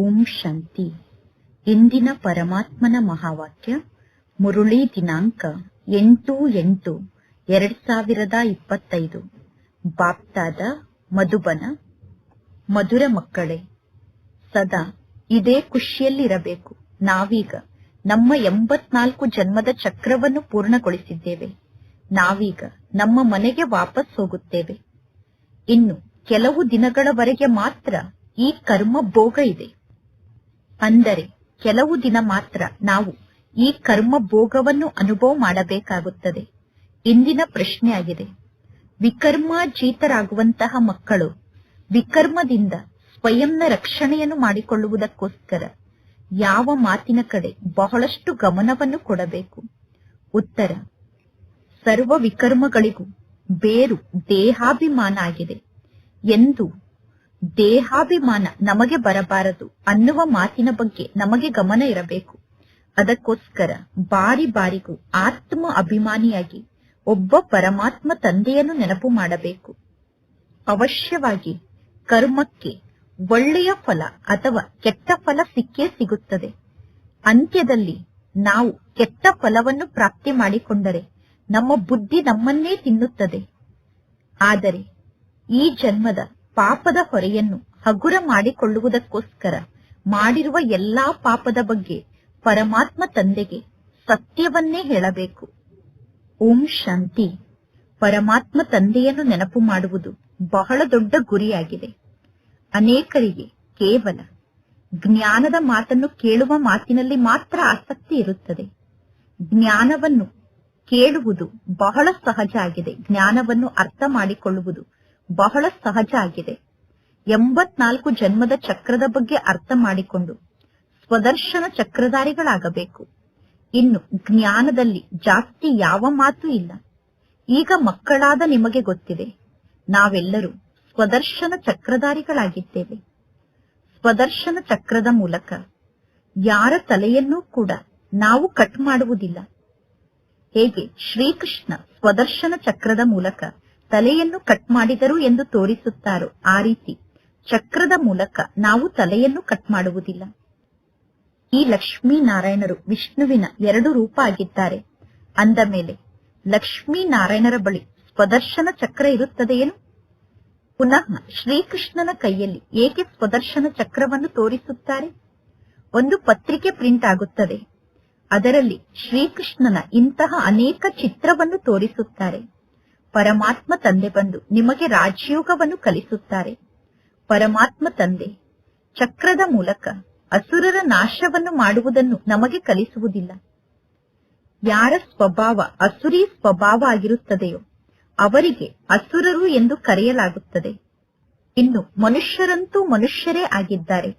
ಓಂ ಶಾಂತಿ. ಇಂದಿನ ಪರಮಾತ್ಮನ ಮಹಾವಾಕ್ಯ, ಮುರುಳಿ ದಿನಾಂಕ ಎಂಟು ಎಂಟು, ಎರಡ್ ಸಾವಿರದ ಇಪ್ಪತ್ತೈದು. ಬಾಪ್ತಾದ ಮಧುಬನ, ಮಧುರ ಮಕ್ಕಳೇ, ಸದಾ ಇದೇ ಖುಷಿಯಲ್ಲಿರಬೇಕು. ನಾವೀಗ ನಮ್ಮ ಎಂಬತ್ನಾಲ್ಕು ಜನ್ಮದ ಚಕ್ರವನ್ನು ಪೂರ್ಣಗೊಳಿಸಿದ್ದೇವೆ. ನಾವೀಗ ನಮ್ಮ ಮನೆಗೆ ವಾಪಸ್ ಹೋಗುತ್ತೇವೆ. ಇನ್ನು ಕೆಲವು ದಿನಗಳವರೆಗೆ ಮಾತ್ರ ಈ ಕರ್ಮ ಭೋಗ ಇದೆ. ಅಂದರೆ ಕೆಲವು ದಿನ ಮಾತ್ರ ನಾವು ಈ ಕರ್ಮ ಭೋಗವನ್ನು ಅನುಭವ ಮಾಡಬೇಕಾಗುತ್ತದೆ. ಇಂದಿನ ಪ್ರಶ್ನೆಯಾಗಿದೆ. ವಿಕರ್ಮಾಜೀತರಾಗುವಂತಹ ಮಕ್ಕಳು ವಿಕರ್ಮದಿಂದ ಸ್ವಯಂನ ರಕ್ಷಣೆಯನ್ನು ಮಾಡಿಕೊಳ್ಳುವುದಕ್ಕೋಸ್ಕರ ಯಾವ ಮಾತಿನ ಕಡೆ ಬಹಳಷ್ಟು ಗಮನವನ್ನು ಕೊಡಬೇಕು. ಉತ್ತರ, ಸರ್ವ ವಿಕರ್ಮಗಳಿಗೂ ಬೇರು ದೇಹಾಭಿಮಾನ ಆಗಿದೆ. ಎಂದು ದೇಹಾಭಿಮಾನ ನಮಗೆ ಬರಬಾರದು ಅನ್ನುವ ಮಾತಿನ ಬಗ್ಗೆ ನಮಗೆ ಗಮನ ಇರಬೇಕು. ಅದಕ್ಕೋಸ್ಕರ ಬಾರಿ ಬಾರಿಗೂ ಆತ್ಮ ಅಭಿಮಾನಿಯಾಗಿ ಒಬ್ಬ ಪರಮಾತ್ಮ ತಂದೆಯನ್ನು ನೆನಪು ಮಾಡಬೇಕು. ಅವಶ್ಯವಾಗಿ ಕರ್ಮಕ್ಕೆ ಒಳ್ಳೆಯ ಫಲ ಅಥವಾ ಕೆಟ್ಟ ಫಲ ಸಿಕ್ಕೇ ಸಿಗುತ್ತದೆ. ಅಂತ್ಯದಲ್ಲಿ ನಾವು ಕೆಟ್ಟ ಫಲವನ್ನು ಪ್ರಾಪ್ತಿ ಮಾಡಿಕೊಂಡರೆ ನಮ್ಮ ಬುದ್ಧಿ ನಮ್ಮನ್ನೇ ತಿನ್ನುತ್ತದೆ. ಆದರೆ ಈ ಜನ್ಮದ ಪಾಪದ ಹೊರೆಯನ್ನು ಹಗುರ ಮಾಡಿಕೊಳ್ಳುವುದಕ್ಕೋಸ್ಕರ ಮಾಡಿರುವ ಎಲ್ಲಾ ಪಾಪದ ಬಗ್ಗೆ ಪರಮಾತ್ಮ ತಂದೆಗೆ ಸತ್ಯವನ್ನೇ ಹೇಳಬೇಕು. ಓಂ ಶಾಂತಿ. ಪರಮಾತ್ಮ ತಂದೆಯನ್ನು ನೆನಪು ಮಾಡುವುದು ಬಹಳ ದೊಡ್ಡ ಗುರಿಯಾಗಿದೆ. ಅನೇಕರಿಗೆ ಕೇವಲ ಜ್ಞಾನದ ಮಾತನ್ನು ಕೇಳುವ ಮಾತಿನಲ್ಲಿ ಮಾತ್ರ ಆಸಕ್ತಿ ಇರುತ್ತದೆ. ಜ್ಞಾನವನ್ನು ಕೇಳುವುದು ಬಹಳ ಸಹಜ ಆಗಿದೆ. ಜ್ಞಾನವನ್ನು ಅರ್ಥ ಮಾಡಿಕೊಳ್ಳುವುದು ಬಹಳ ಸಹಜ ಆಗಿದೆ. ಎಂಬತ್ನಾಲ್ಕು ಜನ್ಮದ ಚಕ್ರದ ಬಗ್ಗೆ ಅರ್ಥ ಮಾಡಿಕೊಂಡು ಸ್ವದರ್ಶನ ಚಕ್ರಧಾರಿಗಳಾಗಬೇಕು. ಇನ್ನು ಜ್ಞಾನದಲ್ಲಿ ಜಾಸ್ತಿ ಯಾವ ಮಾತು ಇಲ್ಲ. ಈಗ ಮಕ್ಕಳಾದ ನಿಮಗೆ ಗೊತ್ತಿದೆ. ನಾವೆಲ್ಲರೂ ಸ್ವದರ್ಶನ ಚಕ್ರಧಾರಿಗಳಾಗಿದ್ದೇವೆ. ಸ್ವದರ್ಶನ ಚಕ್ರದ ಮೂಲಕ ಯಾರ ತಲೆಯನ್ನೂ ಕೂಡ ನಾವು ಕಟ್ ಮಾಡುವುದಿಲ್ಲ. ಹೇಗೆ ಶ್ರೀಕೃಷ್ಣ ಸ್ವದರ್ಶನ ಚಕ್ರದ ಮೂಲಕ ತಲೆಯನ್ನು ಕಟ್ ಮಾಡಿದರು ಎಂದು ತೋರಿಸುತ್ತಾರೋ ಆ ರೀತಿ. ಚಕ್ರದ ಮೂಲಕ ನಾವು ತಲೆಯನ್ನು ಕಟ್ ಮಾಡುವುದಿಲ್ಲ. ಈ ಲಕ್ಷ್ಮೀನಾರಾಯಣರು ವಿಷ್ಣುವಿನ ಎರಡು ರೂಪ ಆಗಿದ್ದಾರೆ ಅಂದ ಮೇಲೆ, ಲಕ್ಷ್ಮೀನಾರಾಯಣರ ಬಳಿ ಸ್ವದರ್ಶನ ಚಕ್ರ ಇರುತ್ತದೆಯೇನು? ಪುನಃ ಶ್ರೀಕೃಷ್ಣನ ಕೈಯಲ್ಲಿ ಏಕೆ ಸ್ವದರ್ಶನ ಚಕ್ರವನ್ನು ತೋರಿಸುತ್ತಾರೆ? ಒಂದು ಪತ್ರಿಕೆ ಪ್ರಿಂಟ್ ಆಗುತ್ತದೆ. ಅದರಲ್ಲಿ ಶ್ರೀಕೃಷ್ಣನ ಇಂತಹ ಅನೇಕ ಚಿತ್ರವನ್ನು ತೋರಿಸುತ್ತಾರೆ. ಪರಮಾತ್ಮ ತಂದೆ ಬಂದು ನಿಮಗೆ ರಾಜಯೋಗವನ್ನು ಕಲಿಸುತ್ತಾರೆ. ಪರಮಾತ್ಮ ತಂದೆ, ಚಕ್ರದ ಮೂಲಕ ಅಸುರರ ನಾಶವನ್ನು ಮಾಡುವುದನ್ನು ನಮಗೆ ಕಲಿಸುವುದಿಲ್ಲ. ಯಾರ ಸ್ವಭಾವ ಅಸುರಿ ಸ್ವಭಾವ ಆಗಿರುತ್ತದೆಯೋ ಅವರಿಗೆ ಅಸುರರು ಎಂದು ಕರೆಯಲಾಗುತ್ತದೆ. ಇನ್ನು ಮನುಷ್ಯರಂತೂ ಮನುಷ್ಯರೇ ಆಗಿದ್ದಾರೆ.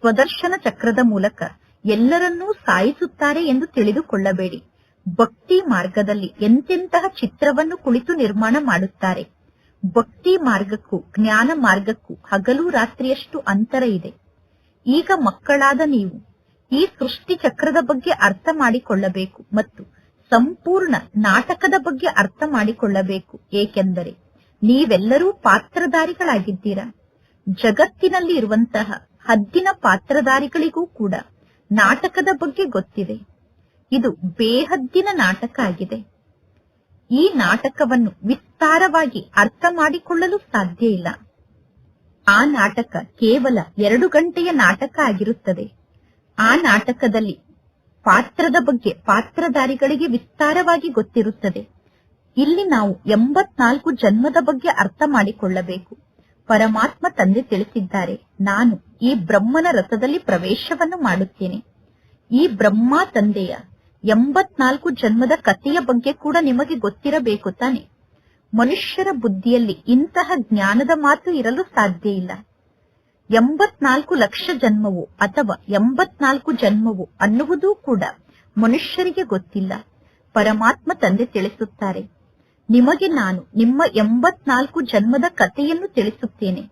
ಸ್ವದರ್ಶನ ಚಕ್ರದ ಮೂಲಕ ಎಲ್ಲರನ್ನೂ ಸಾಯಿಸುತ್ತಾರೆ ಎಂದು ತಿಳಿದುಕೊಳ್ಳಬೇಡಿ. ಭಕ್ತಿ ಮಾರ್ಗದಲ್ಲಿ ಎಂತೆಂತಹ ಚಿತ್ರವನ್ನು ಕುಳಿತು ನಿರ್ಮಾಣ ಮಾಡುತ್ತಾರೆ. ಭಕ್ತಿ ಮಾರ್ಗಕ್ಕೂ, ಜ್ಞಾನ ಮಾರ್ಗಕ್ಕೂ ಹಗಲು ರಾತ್ರಿಯಷ್ಟು ಅಂತರ ಇದೆ. ಈಗ ಮಕ್ಕಳಾದ ನೀವು ಈ ಸೃಷ್ಟಿ ಚಕ್ರದ ಬಗ್ಗೆ ಅರ್ಥ ಮಾಡಿಕೊಳ್ಳಬೇಕು ಮತ್ತು ಸಂಪೂರ್ಣ ನಾಟಕದ ಬಗ್ಗೆ ಅರ್ಥ ಮಾಡಿಕೊಳ್ಳಬೇಕು. ಏಕೆಂದರೆ ನೀವೆಲ್ಲರೂ ಪಾತ್ರಧಾರಿಗಳಾಗಿದ್ದೀರಾ? ಜಗತ್ತಿನಲ್ಲಿ ಇರುವಂತಹ ಹದ್ದಿನ ಪಾತ್ರಧಾರಿಗಳಿಗೂ ಕೂಡ ನಾಟಕದ ಬಗ್ಗೆ ಗೊತ್ತಿದೆ. ಇದು ಬೇಹದ್ದಿನ ನಾಟಕ ಆಗಿದೆ. ಈ ನಾಟಕವನ್ನು ವಿಸ್ತಾರವಾಗಿ ಅರ್ಥ ಮಾಡಿಕೊಳ್ಳಲು ಸಾಧ್ಯ ಇಲ್ಲ. ಆ ನಾಟಕ ಕೇವಲ ಎರಡು ಗಂಟೆಯ ನಾಟಕ ಆಗಿರುತ್ತದೆ. ಆ ನಾಟಕದಲ್ಲಿ ಪಾತ್ರದ ಬಗ್ಗೆ ಪಾತ್ರಧಾರಿಗಳಿಗೆ ವಿಸ್ತಾರವಾಗಿ ಗೊತ್ತಿರುತ್ತದೆ. ಇಲ್ಲಿ ನಾವು ಎಂಬತ್ನಾಲ್ಕು ಜನ್ಮದ ಬಗ್ಗೆ ಅರ್ಥ ಮಾಡಿಕೊಳ್ಳಬೇಕು. ಪರಮಾತ್ಮ ತಂದೆ ತಿಳಿಸಿದ್ದಾರೆ, ನಾನು ಈ ಬ್ರಹ್ಮನ ರಥದಲ್ಲಿ ಪ್ರವೇಶವನ್ನು ಮಾಡುತ್ತೇನೆ. ಈ ಬ್ರಹ್ಮ ತಂದೆಯ ಎಂಬತ್ನಾಲ್ಕು ಜನ್ಮದ ಕಥೆಯ ಬಗ್ಗೆ ಕೂಡ ನಿಮಗೆ ಗೊತ್ತಿರಬೇಕು ತಾನೆ. ಮನುಷ್ಯರ ಬುದ್ಧಿಯಲ್ಲಿ ಇಂತಹ ಜ್ಞಾನದ ಮಾತು ಇರಲು ಸಾಧ್ಯ ಇಲ್ಲ. ಎಂಬತ್ನಾಲ್ಕು ಲಕ್ಷ ಜನ್ಮವು ಅಥವಾ ಎಂಬತ್ನಾಲ್ಕು ಜನ್ಮವು ಅನ್ನುವುದೂ ಕೂಡ ಮನುಷ್ಯರಿಗೆ ಗೊತ್ತಿಲ್ಲ. ಪರಮಾತ್ಮ ತಂದೆ ತಿಳಿಸುತ್ತಾರೆ. ನಿಮಗೆ ನಾನು ನಿಮ್ಮ ಎಂಬತ್ನಾಲ್ಕು ಜನ್ಮದ ಕಥೆಯನ್ನು ತಿಳಿಸುತ್ತೇನೆ.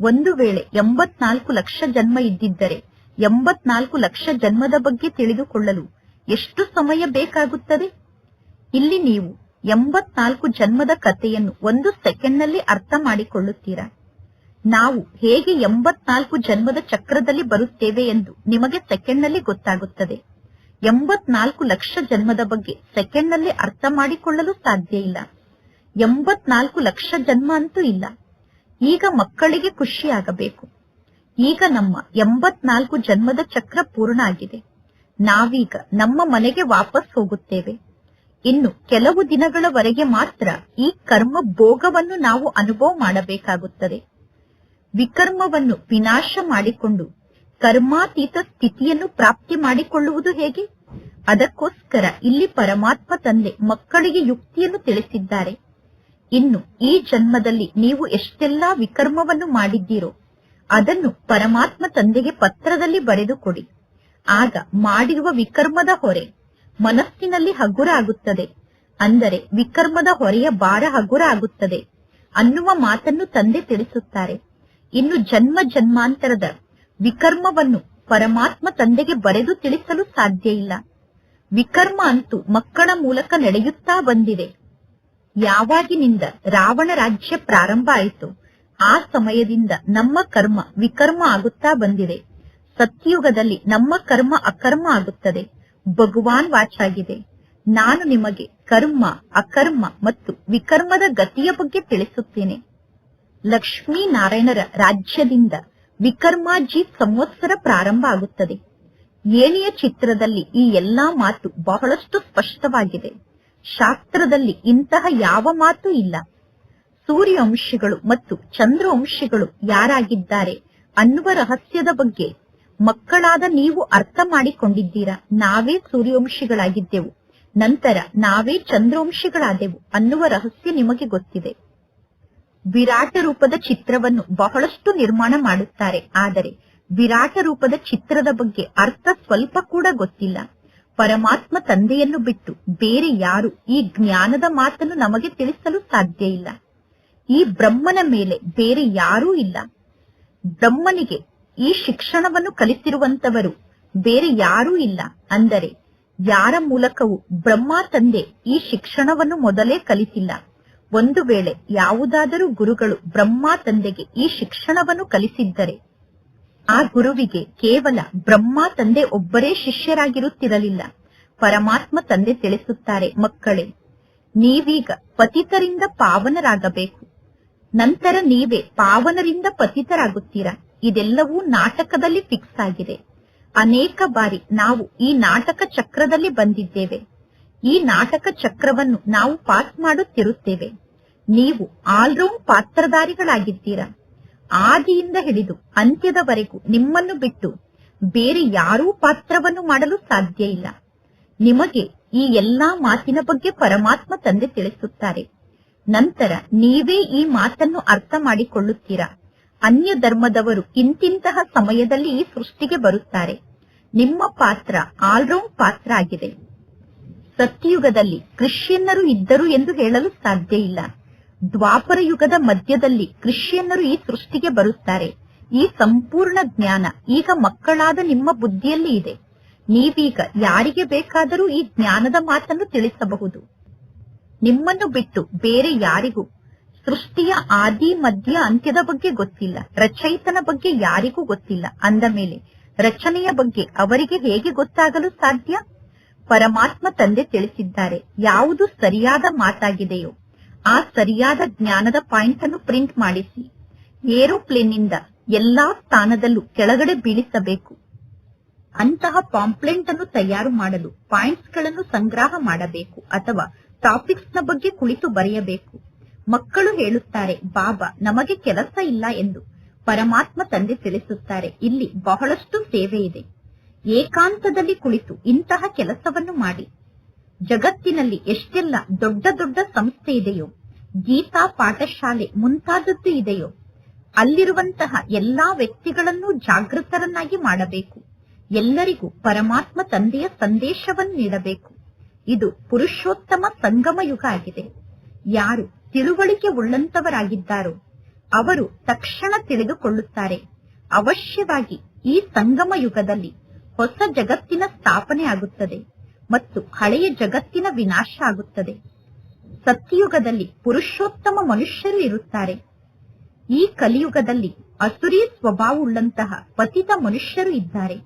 ಒಂದು ವೇಳೆ ಎಂಬತ್ನಾಲ್ಕು ಲಕ್ಷ ಜನ್ಮ ಇದ್ದಿದ್ದರೆ ಎಂಬತ್ನಾಲ್ಕು ಲಕ್ಷ ಜನ್ಮದ ಬಗ್ಗೆ ತಿಳಿದುಕೊಳ್ಳಲು ಎಷ್ಟು ಸಮಯ ಬೇಕಾಗುತ್ತದೆ? ಇಲ್ಲಿ ನೀವು ಎಂಬತ್ನಾಲ್ಕು ಜನ್ಮದ ಕಥೆಯನ್ನು ಒಂದು ಸೆಕೆಂಡ್ನಲ್ಲಿ ಅರ್ಥ ಮಾಡಿಕೊಳ್ಳುತ್ತೀರಾ? ನಾವು ಹೇಗೆ ಎಂಬತ್ನಾಲ್ಕು ಜನ್ಮದ ಚಕ್ರದಲ್ಲಿ ಬರುತ್ತೇವೆ ಎಂದು ನಿಮಗೆ ಸೆಕೆಂಡ್ನಲ್ಲಿ ಗೊತ್ತಾಗುತ್ತದೆ. ಎಂಬತ್ನಾಲ್ಕು ಲಕ್ಷ ಜನ್ಮದ ಬಗ್ಗೆ ಸೆಕೆಂಡ್ನಲ್ಲಿ ಅರ್ಥ ಮಾಡಿಕೊಳ್ಳಲು ಸಾಧ್ಯ ಇಲ್ಲ. ಎಂಬತ್ನಾಲ್ಕು ಲಕ್ಷ ಜನ್ಮ ಅಂತೂ ಇಲ್ಲ. ಈಗ ಮಕ್ಕಳಿಗೆ ಖುಷಿಯಾಗಬೇಕು. ಈಗ ನಮ್ಮ ಎಂಬತ್ನಾಲ್ಕು ಜನ್ಮದ ಚಕ್ರ ಪೂರ್ಣ ಆಗಿದೆ. ನಾವೀಗ ನಮ್ಮ ಮನೆಗೆ ವಾಪಸ್ ಹೋಗುತ್ತೇವೆ. ಇನ್ನು ಕೆಲವು ದಿನಗಳವರೆಗೆ ಮಾತ್ರ ಈ ಕರ್ಮ ಭೋಗವನ್ನು ನಾವು ಅನುಭವ ಮಾಡಬೇಕಾಗುತ್ತದೆ. ವಿಕರ್ಮವನ್ನು ವಿನಾಶ ಮಾಡಿಕೊಂಡು ಕರ್ಮಾತೀತ ಸ್ಥಿತಿಯನ್ನು ಪ್ರಾಪ್ತಿ ಮಾಡಿಕೊಳ್ಳುವುದು ಹೇಗೆ? ಅದಕ್ಕೋಸ್ಕರ ಇಲ್ಲಿ ಪರಮಾತ್ಮ ತಂದೆ ಮಕ್ಕಳಿಗೆ ಯುಕ್ತಿಯನ್ನು ತಿಳಿಸಿದ್ದಾರೆ. ಇನ್ನು ಈ ಜನ್ಮದಲ್ಲಿ ನೀವು ಎಷ್ಟೆಲ್ಲಾ ವಿಕರ್ಮವನ್ನು ಮಾಡಿದ್ದೀರೋ ಅದನ್ನು ಪರಮಾತ್ಮ ತಂದೆಗೆ ಪತ್ರದಲ್ಲಿ ಬರೆದು ಕೊಡಿ ಆಗ ಮಾಡಿರುವ ವಿಕರ್ಮದ ಹೊರೆ ಮನಸ್ಸಿನಲ್ಲಿ ಹಗುರ ಆಗುತ್ತದೆ ಅಂದರೆ ವಿಕರ್ಮದ ಹೊರೆಯ ಭಾರ ಹಗುರ ಆಗುತ್ತದೆ ಅನ್ನುವ ಮಾತನ್ನು ತಂದೆ ತಿಳಿಸುತ್ತಾರೆ. ಇನ್ನು ಜನ್ಮ ಜನ್ಮಾಂತರದ ವಿಕರ್ಮವನ್ನು ಪರಮಾತ್ಮ ತಂದೆಗೆ ಬರೆದು ತಿಳಿಸಲು ಸಾಧ್ಯ ಇಲ್ಲ. ವಿಕರ್ಮ ಅಂತೂ ಮಕ್ಕಳ ಮೂಲಕ ನಡೆಯುತ್ತಾ ಬಂದಿದೆ. ಯಾವಾಗಿನಿಂದ ರಾವಣ ರಾಜ್ಯ ಪ್ರಾರಂಭ ಆಯಿತು, ಆ ಸಮಯದಿಂದ ನಮ್ಮ ಕರ್ಮ ವಿಕರ್ಮ ಆಗುತ್ತಾ ಬಂದಿದೆ. ಸತ್ಯಯುಗದಲ್ಲಿ ನಮ್ಮ ಕರ್ಮ ಅಕರ್ಮ ಆಗುತ್ತದೆ. ಭಗವಾನ್ ವಾಚಾಗಿದೆ. ನಾನು ನಿಮಗೆ ಕರ್ಮ, ಅಕರ್ಮ ಮತ್ತು ವಿಕರ್ಮದ ಗತಿಯ ಬಗ್ಗೆ ತಿಳಿಸುತ್ತೇನೆ. ಲಕ್ಷ್ಮೀ ನಾರಾಯಣರ ರಾಜ್ಯದಿಂದ ವಿಕರ್ಮಾಜಿ ಸಂವತ್ಸರ ಪ್ರಾರಂಭ ಆಗುತ್ತದೆ. ಏಣಿಯ ಚಿತ್ರದಲ್ಲಿ ಈ ಎಲ್ಲಾ ಮಾತು ಬಹಳಷ್ಟು ಸ್ಪಷ್ಟವಾಗಿದೆ. ಶಾಸ್ತ್ರದಲ್ಲಿ ಇಂತಹ ಯಾವ ಮಾತು ಇಲ್ಲ. ಸೂರ್ಯವಂಶಿಗಳು ಮತ್ತು ಚಂದ್ರವಂಶಿಗಳು ಯಾರಾಗಿದ್ದಾರೆ ಅನ್ನುವ ರಹಸ್ಯದ ಬಗ್ಗೆ ಮಕ್ಕಳಾದ ನೀವು ಅರ್ಥ ಮಾಡಿಕೊಂಡಿದ್ದೀರಾ? ನಾವೇ ಸೂರ್ಯವಂಶಿಗಳಾಗಿದ್ದೆವು. ನಂತರ ನಾವೇ ಚಂದ್ರವಂಶಿಗಳಾದೆವು ಅನ್ನುವ ರಹಸ್ಯ ನಿಮಗೆ ಗೊತ್ತಿದೆ. ವಿರಾಟ ರೂಪದ ಚಿತ್ರವನ್ನು ಬಹಳಷ್ಟು ನಿರ್ಮಾಣ ಮಾಡುತ್ತಾರೆ. ಆದರೆ ವಿರಾಟ ರೂಪದ ಚಿತ್ರದ ಬಗ್ಗೆ ಅರ್ಥ ಸ್ವಲ್ಪ ಕೂಡ ಗೊತ್ತಿಲ್ಲ. ಪರಮಾತ್ಮ ತಂದೆಯನ್ನು ಬಿಟ್ಟು ಬೇರೆ ಯಾರು ಈ ಜ್ಞಾನದ ಮಾತನ್ನು ನಮಗೆ ತಿಳಿಸಲು ಸಾಧ್ಯ ಇಲ್ಲ. ಈ ಬ್ರಹ್ಮನ ಮೇಲೆ ಬೇರೆ ಯಾರೂ ಇಲ್ಲ. ಬ್ರಹ್ಮನಿಗೆ ಈ ಶಿಕ್ಷಣವನ್ನು ಕಲಿಸಿರುವಂತವರು ಬೇರೆ ಯಾರೂ ಇಲ್ಲ. ಅಂದರೆ ಯಾರ ಮೂಲಕವೂ ಬ್ರಹ್ಮ ತಂದೆ ಈ ಶಿಕ್ಷಣವನ್ನು ಮೊದಲೇ ಕಲಿಸಿಲ್ಲ ಒಂದು ವೇಳೆ ಯಾವುದಾದರೂ ಗುರುಗಳು ಬ್ರಹ್ಮ ತಂದೆಗೆ ಈ ಶಿಕ್ಷಣವನ್ನು ಕಲಿಸಿದ್ದರೆ ಆ ಗುರುವಿಗೆ ಕೇವಲ ಬ್ರಹ್ಮ ತಂದೆ ಒಬ್ಬರೇ ಶಿಷ್ಯರಾಗಿರುತ್ತಿರಲಿಲ್ಲ. ಪರಮಾತ್ಮ ತಂದೆ ತಿಳಿಸುತ್ತಾರೆ, ಮಕ್ಕಳೇ, ನೀವೀಗ ಪತಿತರಿಂದ ಪಾವನರಾಗಬೇಕು. ನಂತರ ನೀವೇ ಪಾವನರಿಂದ ಪತಿತರಾಗುತ್ತೀರಾ? ಇದೆಲ್ಲವೂ ನಾಟಕದಲ್ಲಿ ಫಿಕ್ಸ್ ಆಗಿದೆ. ಅನೇಕ ಬಾರಿ ನಾವು ಈ ನಾಟಕ ಚಕ್ರದಲ್ಲಿ ಬಂದಿದ್ದೇವೆ. ಈ ನಾಟಕ ಚಕ್ರವನ್ನು ನಾವು ಪಾಸ್ ಮಾಡುತ್ತಿರುತ್ತೇವೆ ನೀವು ಆಲ್ರೌಂಡ್ ಪಾತ್ರಧಾರಿಗಳಾಗಿದ್ದೀರಾ? ಆದಿಯಿಂದ ಹಿಡಿದು ಅಂತ್ಯದವರೆಗೂ ನಿಮ್ಮನ್ನು ಬಿಟ್ಟು ಬೇರೆ ಯಾರೂ ಪಾತ್ರವನ್ನು ಮಾಡಲು ಸಾಧ್ಯ ಇಲ್ಲ. ನಿಮಗೆ ಈ ಎಲ್ಲಾ ಮಾತಿನ ಬಗ್ಗೆ ಪರಮಾತ್ಮ ತಂದೆ ತಿಳಿಸುತ್ತಾರೆ. ನಂತರ ನೀವೇ ಈ ಮಾತನ್ನು ಅರ್ಥ ಮಾಡಿಕೊಳ್ಳುತ್ತೀರಾ? ಅನ್ಯ ಧರ್ಮದವರು ಇಂತಿಂತಹ ಸಮಯದಲ್ಲಿ ಸೃಷ್ಟಿಗೆ ಬರುತ್ತಾರೆ. ನಿಮ್ಮ ಪಾತ್ರ ಆಲ್ರೌಂಡ್ ಪಾತ್ರ ಆಗಿದೆ. ಸತ್ಯಯುಗದಲ್ಲಿ ಕ್ರಿಶ್ಚಿಯನ್ನರು ಇದ್ದರು ಎಂದು ಹೇಳಲು ಸಾಧ್ಯ ಇಲ್ಲ. ದ್ವಾಪರ ಯುಗದ ಮಧ್ಯದಲ್ಲಿ ಕ್ರಿಶ್ಚಿಯನ್ನರು ಈ ಸೃಷ್ಟಿಗೆ ಬರುತ್ತಾರೆ. ಈ ಸಂಪೂರ್ಣ ಜ್ಞಾನ ಈಗ ಮಕ್ಕಳಾದ ನಿಮ್ಮ ಬುದ್ಧಿಯಲ್ಲಿ ಇದೆ. ನೀವೀಗ ಯಾರಿಗೆ ಬೇಕಾದರೂ ಈ ಜ್ಞಾನದ ಮಾತನ್ನು ತಿಳಿಸಬಹುದು. ನಿಮ್ಮನ್ನು ಬಿಟ್ಟು ಬೇರೆ ಯಾರಿಗೂ ಸೃಷ್ಟಿಯ ಆದಿ, ಮಧ್ಯ, ಅಂತ್ಯದ ಬಗ್ಗೆ ಗೊತ್ತಿಲ್ಲ. ರಚಯಿತನ ಬಗ್ಗೆ ಯಾರಿಗೂ ಗೊತ್ತಿಲ್ಲ. ಅಂದ ಮೇಲೆ, ರಚನೆಯ ಬಗ್ಗೆ ಅವರಿಗೆ ಹೇಗೆ ಗೊತ್ತಾಗಲು ಸಾಧ್ಯ? ಪರಮಾತ್ಮ ತಂದೆ ತಿಳಿಸಿದ್ದಾರೆ, ಯಾವುದು ಸರಿಯಾದ ಮಾತಾಗಿದೆಯೋ, ಆ ಸರಿಯಾದ ಜ್ಞಾನದ ಪಾಯಿಂಟ್ ಅನ್ನು ಪ್ರಿಂಟ್ ಮಾಡಿಸಿ. ಏರೋಪ್ಲೇನ್ನಿಂದ ಎಲ್ಲಾ ಸ್ಥಾನದಲ್ಲೂ ಕೆಳಗಡೆ ಬೀಳಿಸಬೇಕು. ಅಂತಹ ಪಾಂಪ್ಲೆಂಟ್ ಅನ್ನು ತಯಾರು ಮಾಡಲು ಪಾಯಿಂಟ್ಸ್ಗಳನ್ನು ಸಂಗ್ರಹ ಮಾಡಬೇಕು ಅಥವಾ ಟಾಪಿಕ್ಸ್ನ ಬಗ್ಗೆ ಕುಳಿತು ಬರೆಯಬೇಕು. ಮಕ್ಕಳು ಹೇಳುತ್ತಾರೆ, ಬಾಬಾ, ನಮಗೆ ಕೆಲಸ ಇಲ್ಲ ಎಂದು ಪರಮಾತ್ಮ ತಂದೆ ತಿಳಿಸುತ್ತಾರೆ, ಇಲ್ಲಿ ಬಹಳಷ್ಟು ಸೇವೆ ಇದೆ. ಏಕಾಂತದಲ್ಲಿ ಕುಳಿತು ಇಂತಹ ಕೆಲಸವನ್ನು ಮಾಡಿ. ಜಗತ್ತಿನಲ್ಲಿ ಎಷ್ಟೆಲ್ಲ ದೊಡ್ಡ ದೊಡ್ಡ ಸಂಸ್ಥೆ ಇದೆಯೋ, ಗೀತಾ ಪಾಠಶಾಲೆ ಮುಂತಾದದ್ದು ಇದೆಯೋ, ಅಲ್ಲಿರುವಂತಹ ಎಲ್ಲಾ ವ್ಯಕ್ತಿಗಳನ್ನು ಜಾಗೃತರನ್ನಾಗಿ ಮಾಡಬೇಕು. ಎಲ್ಲರಿಗೂ ಪರಮಾತ್ಮ ತಂದೆಯ ಸಂದೇಶವನ್ನು ನೀಡಬೇಕು. ಇದು ಪುರುಷೋತ್ತಮ ಸಂಗಮ ಯುಗ ಆಗಿದೆ. ಯಾರು ತಿಳುವಳಿಕೆ ಉಳ್ಳಂತವರಾಗಿದ್ದಾರೋ, ಅವರು ತಕ್ಷಣ ತಿಳಿದುಕೊಳ್ಳುತ್ತಾರೆ. ಅವಶ್ಯವಾಗಿ ಈ ಸಂಗಮ ಯುಗದಲ್ಲಿ ಹೊಸ ಜಗತ್ತಿನ ಸ್ಥಾಪನೆ ಆಗುತ್ತದೆ ಮತ್ತು ಹಳೆಯ ಜಗತ್ತಿನ ವಿನಾಶ ಆಗುತ್ತದೆ. ಸತ್ಯಯುಗದಲ್ಲಿ ಪುರುಷೋತ್ತಮ ಮನುಷ್ಯರು ಇರುತ್ತಾರೆ. ಈ ಕಲಿಯುಗದಲ್ಲಿ ಅಸುರಿ ಸ್ವಭಾವವುಳ್ಳಂತಹ ಪತಿತ ಮನುಷ್ಯರು ಇದ್ದಾರೆ.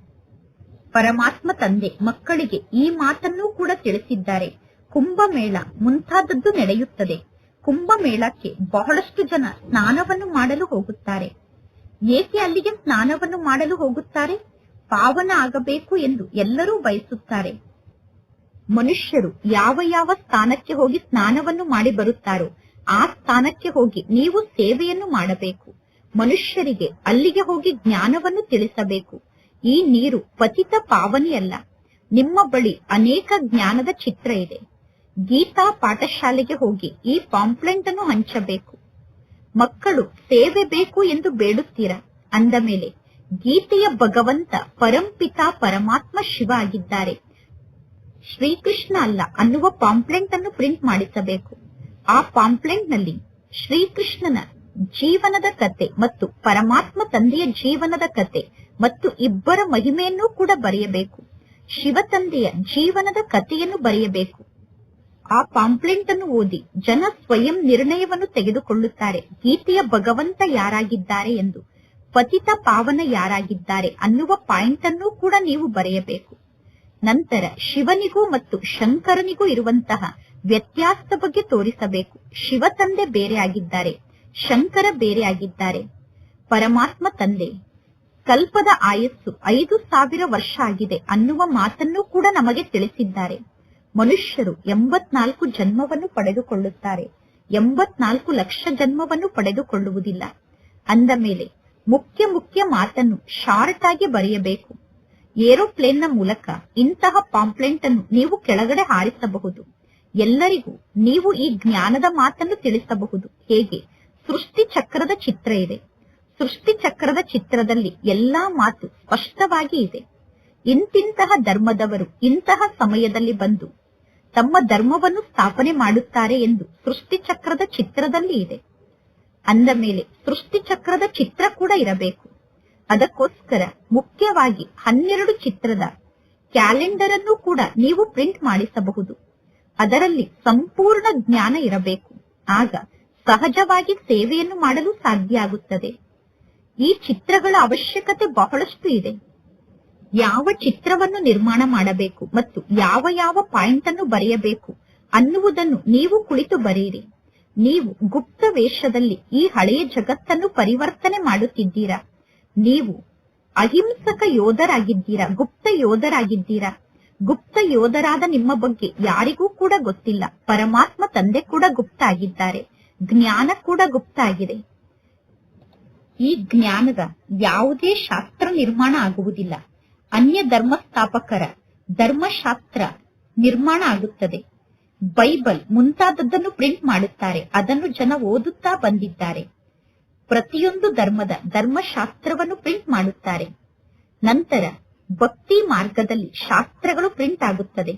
ಪರಮಾತ್ಮ ತಂದೆ ಮಕ್ಕಳಿಗೆ ಈ ಮಾತನ್ನೂ ಕೂಡ ತಿಳಿಸಿದ್ದಾರೆ. ಕುಂಭಮೇಳ ಮುಂತಾದದ್ದು ನಡೆಯುತ್ತದೆ. ಕುಂಭಮೇಳಕ್ಕೆ ಬಹಳಷ್ಟು ಜನ ಸ್ನಾನವನ್ನು ಮಾಡಲು ಹೋಗುತ್ತಾರೆ. ಏಕೆ ಅಲ್ಲಿಗೆ ಸ್ನಾನವನ್ನು ಮಾಡಲು ಹೋಗುತ್ತಾರೆ? ಪಾವನ ಆಗಬೇಕು ಎಂದು ಎಲ್ಲರೂ ಬಯಸುತ್ತಾರೆ. ಮನುಷ್ಯರು ಯಾವ ಯಾವ ಸ್ಥಾನಕ್ಕೆ ಹೋಗಿ ಸ್ನಾನವನ್ನು ಮಾಡಿ ಬರುತ್ತಾರೋ ಆ ಸ್ಥಾನಕ್ಕೆ ಹೋಗಿ ನೀವು ಸೇವೆಯನ್ನು ಮಾಡಬೇಕು. ಮನುಷ್ಯರಿಗೆ ಅಲ್ಲಿಗೆ ಹೋಗಿ ಜ್ಞಾನವನ್ನು ತಿಳಿಸಬೇಕು. ಈ ನೀರು ಪತಿತ ಪಾವನಿಯಲ್ಲ. ನಿಮ್ಮ ಬಳಿ ಅನೇಕ ಜ್ಞಾನದ ಚಿತ್ರ ಇದೆ. ಗೀತಾ ಪಾಠಶಾಲೆಗೆ ಹೋಗಿ ಈ ಪಾಂಪ್ಲೆಂಟ್ ಅನ್ನು ಹಂಚಬೇಕು. ಮಕ್ಕಳು ಸೇವೆ ಬೇಕು ಎಂದು ಬೇಡುತ್ತೀರ? ಅಂದ ಮೇಲೆ ಗೀತೆಯ ಭಗವಂತ ಪರಂಪಿತ ಪರಮಾತ್ಮ ಶಿವ ಆಗಿದ್ದಾರೆ. ಶ್ರೀಕೃಷ್ಣ ಅಲ್ಲ ಅನ್ನುವ ಪಾಂಪ್ಲೆಂಟ್ ಅನ್ನು ಪ್ರಿಂಟ್ ಮಾಡಿಸಬೇಕು. ಆ ಪಾಂಪ್ಲೆಂಟ್ನಲ್ಲಿ ಶ್ರೀಕೃಷ್ಣನ ಜೀವನದ ಕತೆ ಮತ್ತು ಪರಮಾತ್ಮ ತಂದೆಯ ಜೀವನದ ಕತೆ ಮತ್ತು ಇಬ್ಬರ ಮಹಿಮೆಯನ್ನು ಕೂಡ ಬರೆಯಬೇಕು. ಶಿವ ತಂದೆಯ ಜೀವನದ ಕಥೆಯನ್ನು ಬರೆಯಬೇಕು. ಆ ಪಾಂಪ್ಲೆಂಟ್ ಅನ್ನು ಓದಿ ಜನ ಸ್ವಯಂ ನಿರ್ಣಯವನ್ನು ತೆಗೆದುಕೊಳ್ಳುತ್ತಾರೆ. ಗೀತೆಯ ಭಗವಂತ ಯಾರಾಗಿದ್ದಾರೆ ಎಂದು, ಪತಿತ ಪಾವನ ಯಾರಾಗಿದ್ದಾರೆ ಅನ್ನುವ ಪಾಯಿಂಟ್ ಅನ್ನು ಕೂಡ ನೀವು ಬರೆಯಬೇಕು. ನಂತರ ಶಿವನಿಗೂ ಮತ್ತು ಶಂಕರನಿಗೂ ಇರುವಂತಹ ವ್ಯತ್ಯಾಸದ ಬಗ್ಗೆ ತೋರಿಸಬೇಕು. ಶಿವ ತಂದೆ ಬೇರೆ ಆಗಿದ್ದಾರೆ, ಶಂಕರ ಬೇರೆ ಆಗಿದ್ದಾರೆ. ಪರಮಾತ್ಮ ತಂದೆ, ಕಲ್ಪದ ಆಯಸ್ಸು ಐದು ಸಾವಿರ ವರ್ಷ ಆಗಿದೆ ಅನ್ನುವ ಮಾತನ್ನು ಕೂಡ ನಮಗೆ ತಿಳಿಸಿದ್ದಾರೆ. ಮನುಷ್ಯರು ಎಂಬತ್ನಾಲ್ಕು ಜನ್ಮವನ್ನು ಪಡೆದುಕೊಳ್ಳುತ್ತಾರೆ. ಎಂಬತ್ನಾಲ್ಕು ಲಕ್ಷ ಜನ್ಮವನ್ನು ಪಡೆದುಕೊಳ್ಳುವುದಿಲ್ಲ. ಅಂದ ಮೇಲೆ ಮುಖ್ಯ ಮುಖ್ಯ ಮಾತನ್ನು ಶಾರ್ಟ್ ಆಗಿ ಬರೆಯಬೇಕು. ಏರೋಪ್ಲೇನ್ನ ಮೂಲಕ ಇಂತಹ ಪಾಂಪ್ಲೆಂಟ್ ಅನ್ನು ನೀವು ಕೆಳಗಡೆ ಹಾರಿಸಬಹುದು. ಎಲ್ಲರಿಗೂ ನೀವು ಈ ಜ್ಞಾನದ ಮಾತನ್ನು ತಿಳಿಸಬಹುದು. ಹೇಗೆ? ಸೃಷ್ಟಿ ಚಕ್ರದ ಚಿತ್ರ ಇದೆ. ಸೃಷ್ಟಿ ಚಕ್ರದ ಚಿತ್ರದಲ್ಲಿ ಎಲ್ಲಾ ಮಾತು ಸ್ಪಷ್ಟವಾಗಿ ಇದೆ. ಇಂತಿಂತಹ ಧರ್ಮದವರು ಇಂತಹ ಸಮಯದಲ್ಲಿ ಬಂದು ತಮ್ಮ ಧರ್ಮವನ್ನು ಸ್ಥಾಪನೆ ಮಾಡುತ್ತಾರೆ ಎಂದು ಸೃಷ್ಟಿ ಚಕ್ರದ ಚಿತ್ರದಲ್ಲಿ ಇದೆ. ಅಂದ ಮೇಲೆ ಸೃಷ್ಟಿ ಚಕ್ರದ ಚಿತ್ರ ಕೂಡ ಇರಬೇಕು. ಅದಕ್ಕೋಸ್ಕರ ಮುಖ್ಯವಾಗಿ ಹನ್ನೆರಡು ಚಿತ್ರದ ಕ್ಯಾಲೆಂಡರ್ ಅನ್ನು ಕೂಡ ನೀವು ಪ್ರಿಂಟ್ ಮಾಡಿಸಬಹುದು. ಅದರಲ್ಲಿ ಸಂಪೂರ್ಣ ಜ್ಞಾನ ಇರಬೇಕು. ಆಗ ಸಹಜವಾಗಿ ಸೇವೆಯನ್ನು ಮಾಡಲು ಸಾಧ್ಯ ಆಗುತ್ತದೆ. ಈ ಚಿತ್ರಗಳ ಅವಶ್ಯಕತೆ ಬಹಳಷ್ಟು ಇದೆ. ಯಾವ ಚಿತ್ರವನ್ನು ನಿರ್ಮಾಣ ಮಾಡಬೇಕು ಮತ್ತು ಯಾವ ಯಾವ ಪಾಯಿಂಟ್ ಅನ್ನು ಬರೆಯಬೇಕು ಅನ್ನುವುದನ್ನು ನೀವು ಕುಳಿತು ಬರೆಯಿರಿ. ನೀವು ಗುಪ್ತ ವೇಷದಲ್ಲಿ ಈ ಹಳೆಯ ಜಗತ್ತನ್ನು ಪರಿವರ್ತನೆ ಮಾಡುತ್ತಿದ್ದೀರಾ? ನೀವು ಅಹಿಂಸಕ ಯೋಧರಾಗಿದ್ದೀರಾ? ಗುಪ್ತ ಯೋಧರಾಗಿದ್ದೀರಾ? ಗುಪ್ತ ಯೋಧರಾದ ನಿಮ್ಮ ಬಗ್ಗೆ ಯಾರಿಗೂ ಕೂಡ ಗೊತ್ತಿಲ್ಲ. ಪರಮಾತ್ಮ ತಂದೆ ಕೂಡ ಗುಪ್ತ ಆಗಿದ್ದಾರೆ ಜ್ಞಾನ ಕೂಡ ಗುಪ್ತ ಆಗಿದೆ ಈ ಜ್ಞಾನದ ಯಾವುದೇ ಶಾಸ್ತ್ರ ನಿರ್ಮಾಣ ಆಗುವುದಿಲ್ಲ. ಅನ್ಯ ಧರ್ಮ ಸ್ಥಾಪಕರ ಧರ್ಮಶಾಸ್ತ್ರ ನಿರ್ಮಾಣ ಆಗುತ್ತದೆ. ಬೈಬಲ್ ಮುಂತಾದದ್ದನ್ನು ಪ್ರಿಂಟ್ ಮಾಡುತ್ತಾರೆ. ಅದನ್ನು ಜನ ಓದುತ್ತಾ ಬಂದಿದ್ದಾರೆ. ಪ್ರತಿಯೊಂದು ಧರ್ಮದ ಧರ್ಮಶಾಸ್ತ್ರವನ್ನು ಪ್ರಿಂಟ್ ಮಾಡುತ್ತಾರೆ. ನಂತರ ಭಕ್ತಿ ಮಾರ್ಗದಲ್ಲಿ ಶಾಸ್ತ್ರಗಳು ಪ್ರಿಂಟ್ ಆಗುತ್ತದೆ.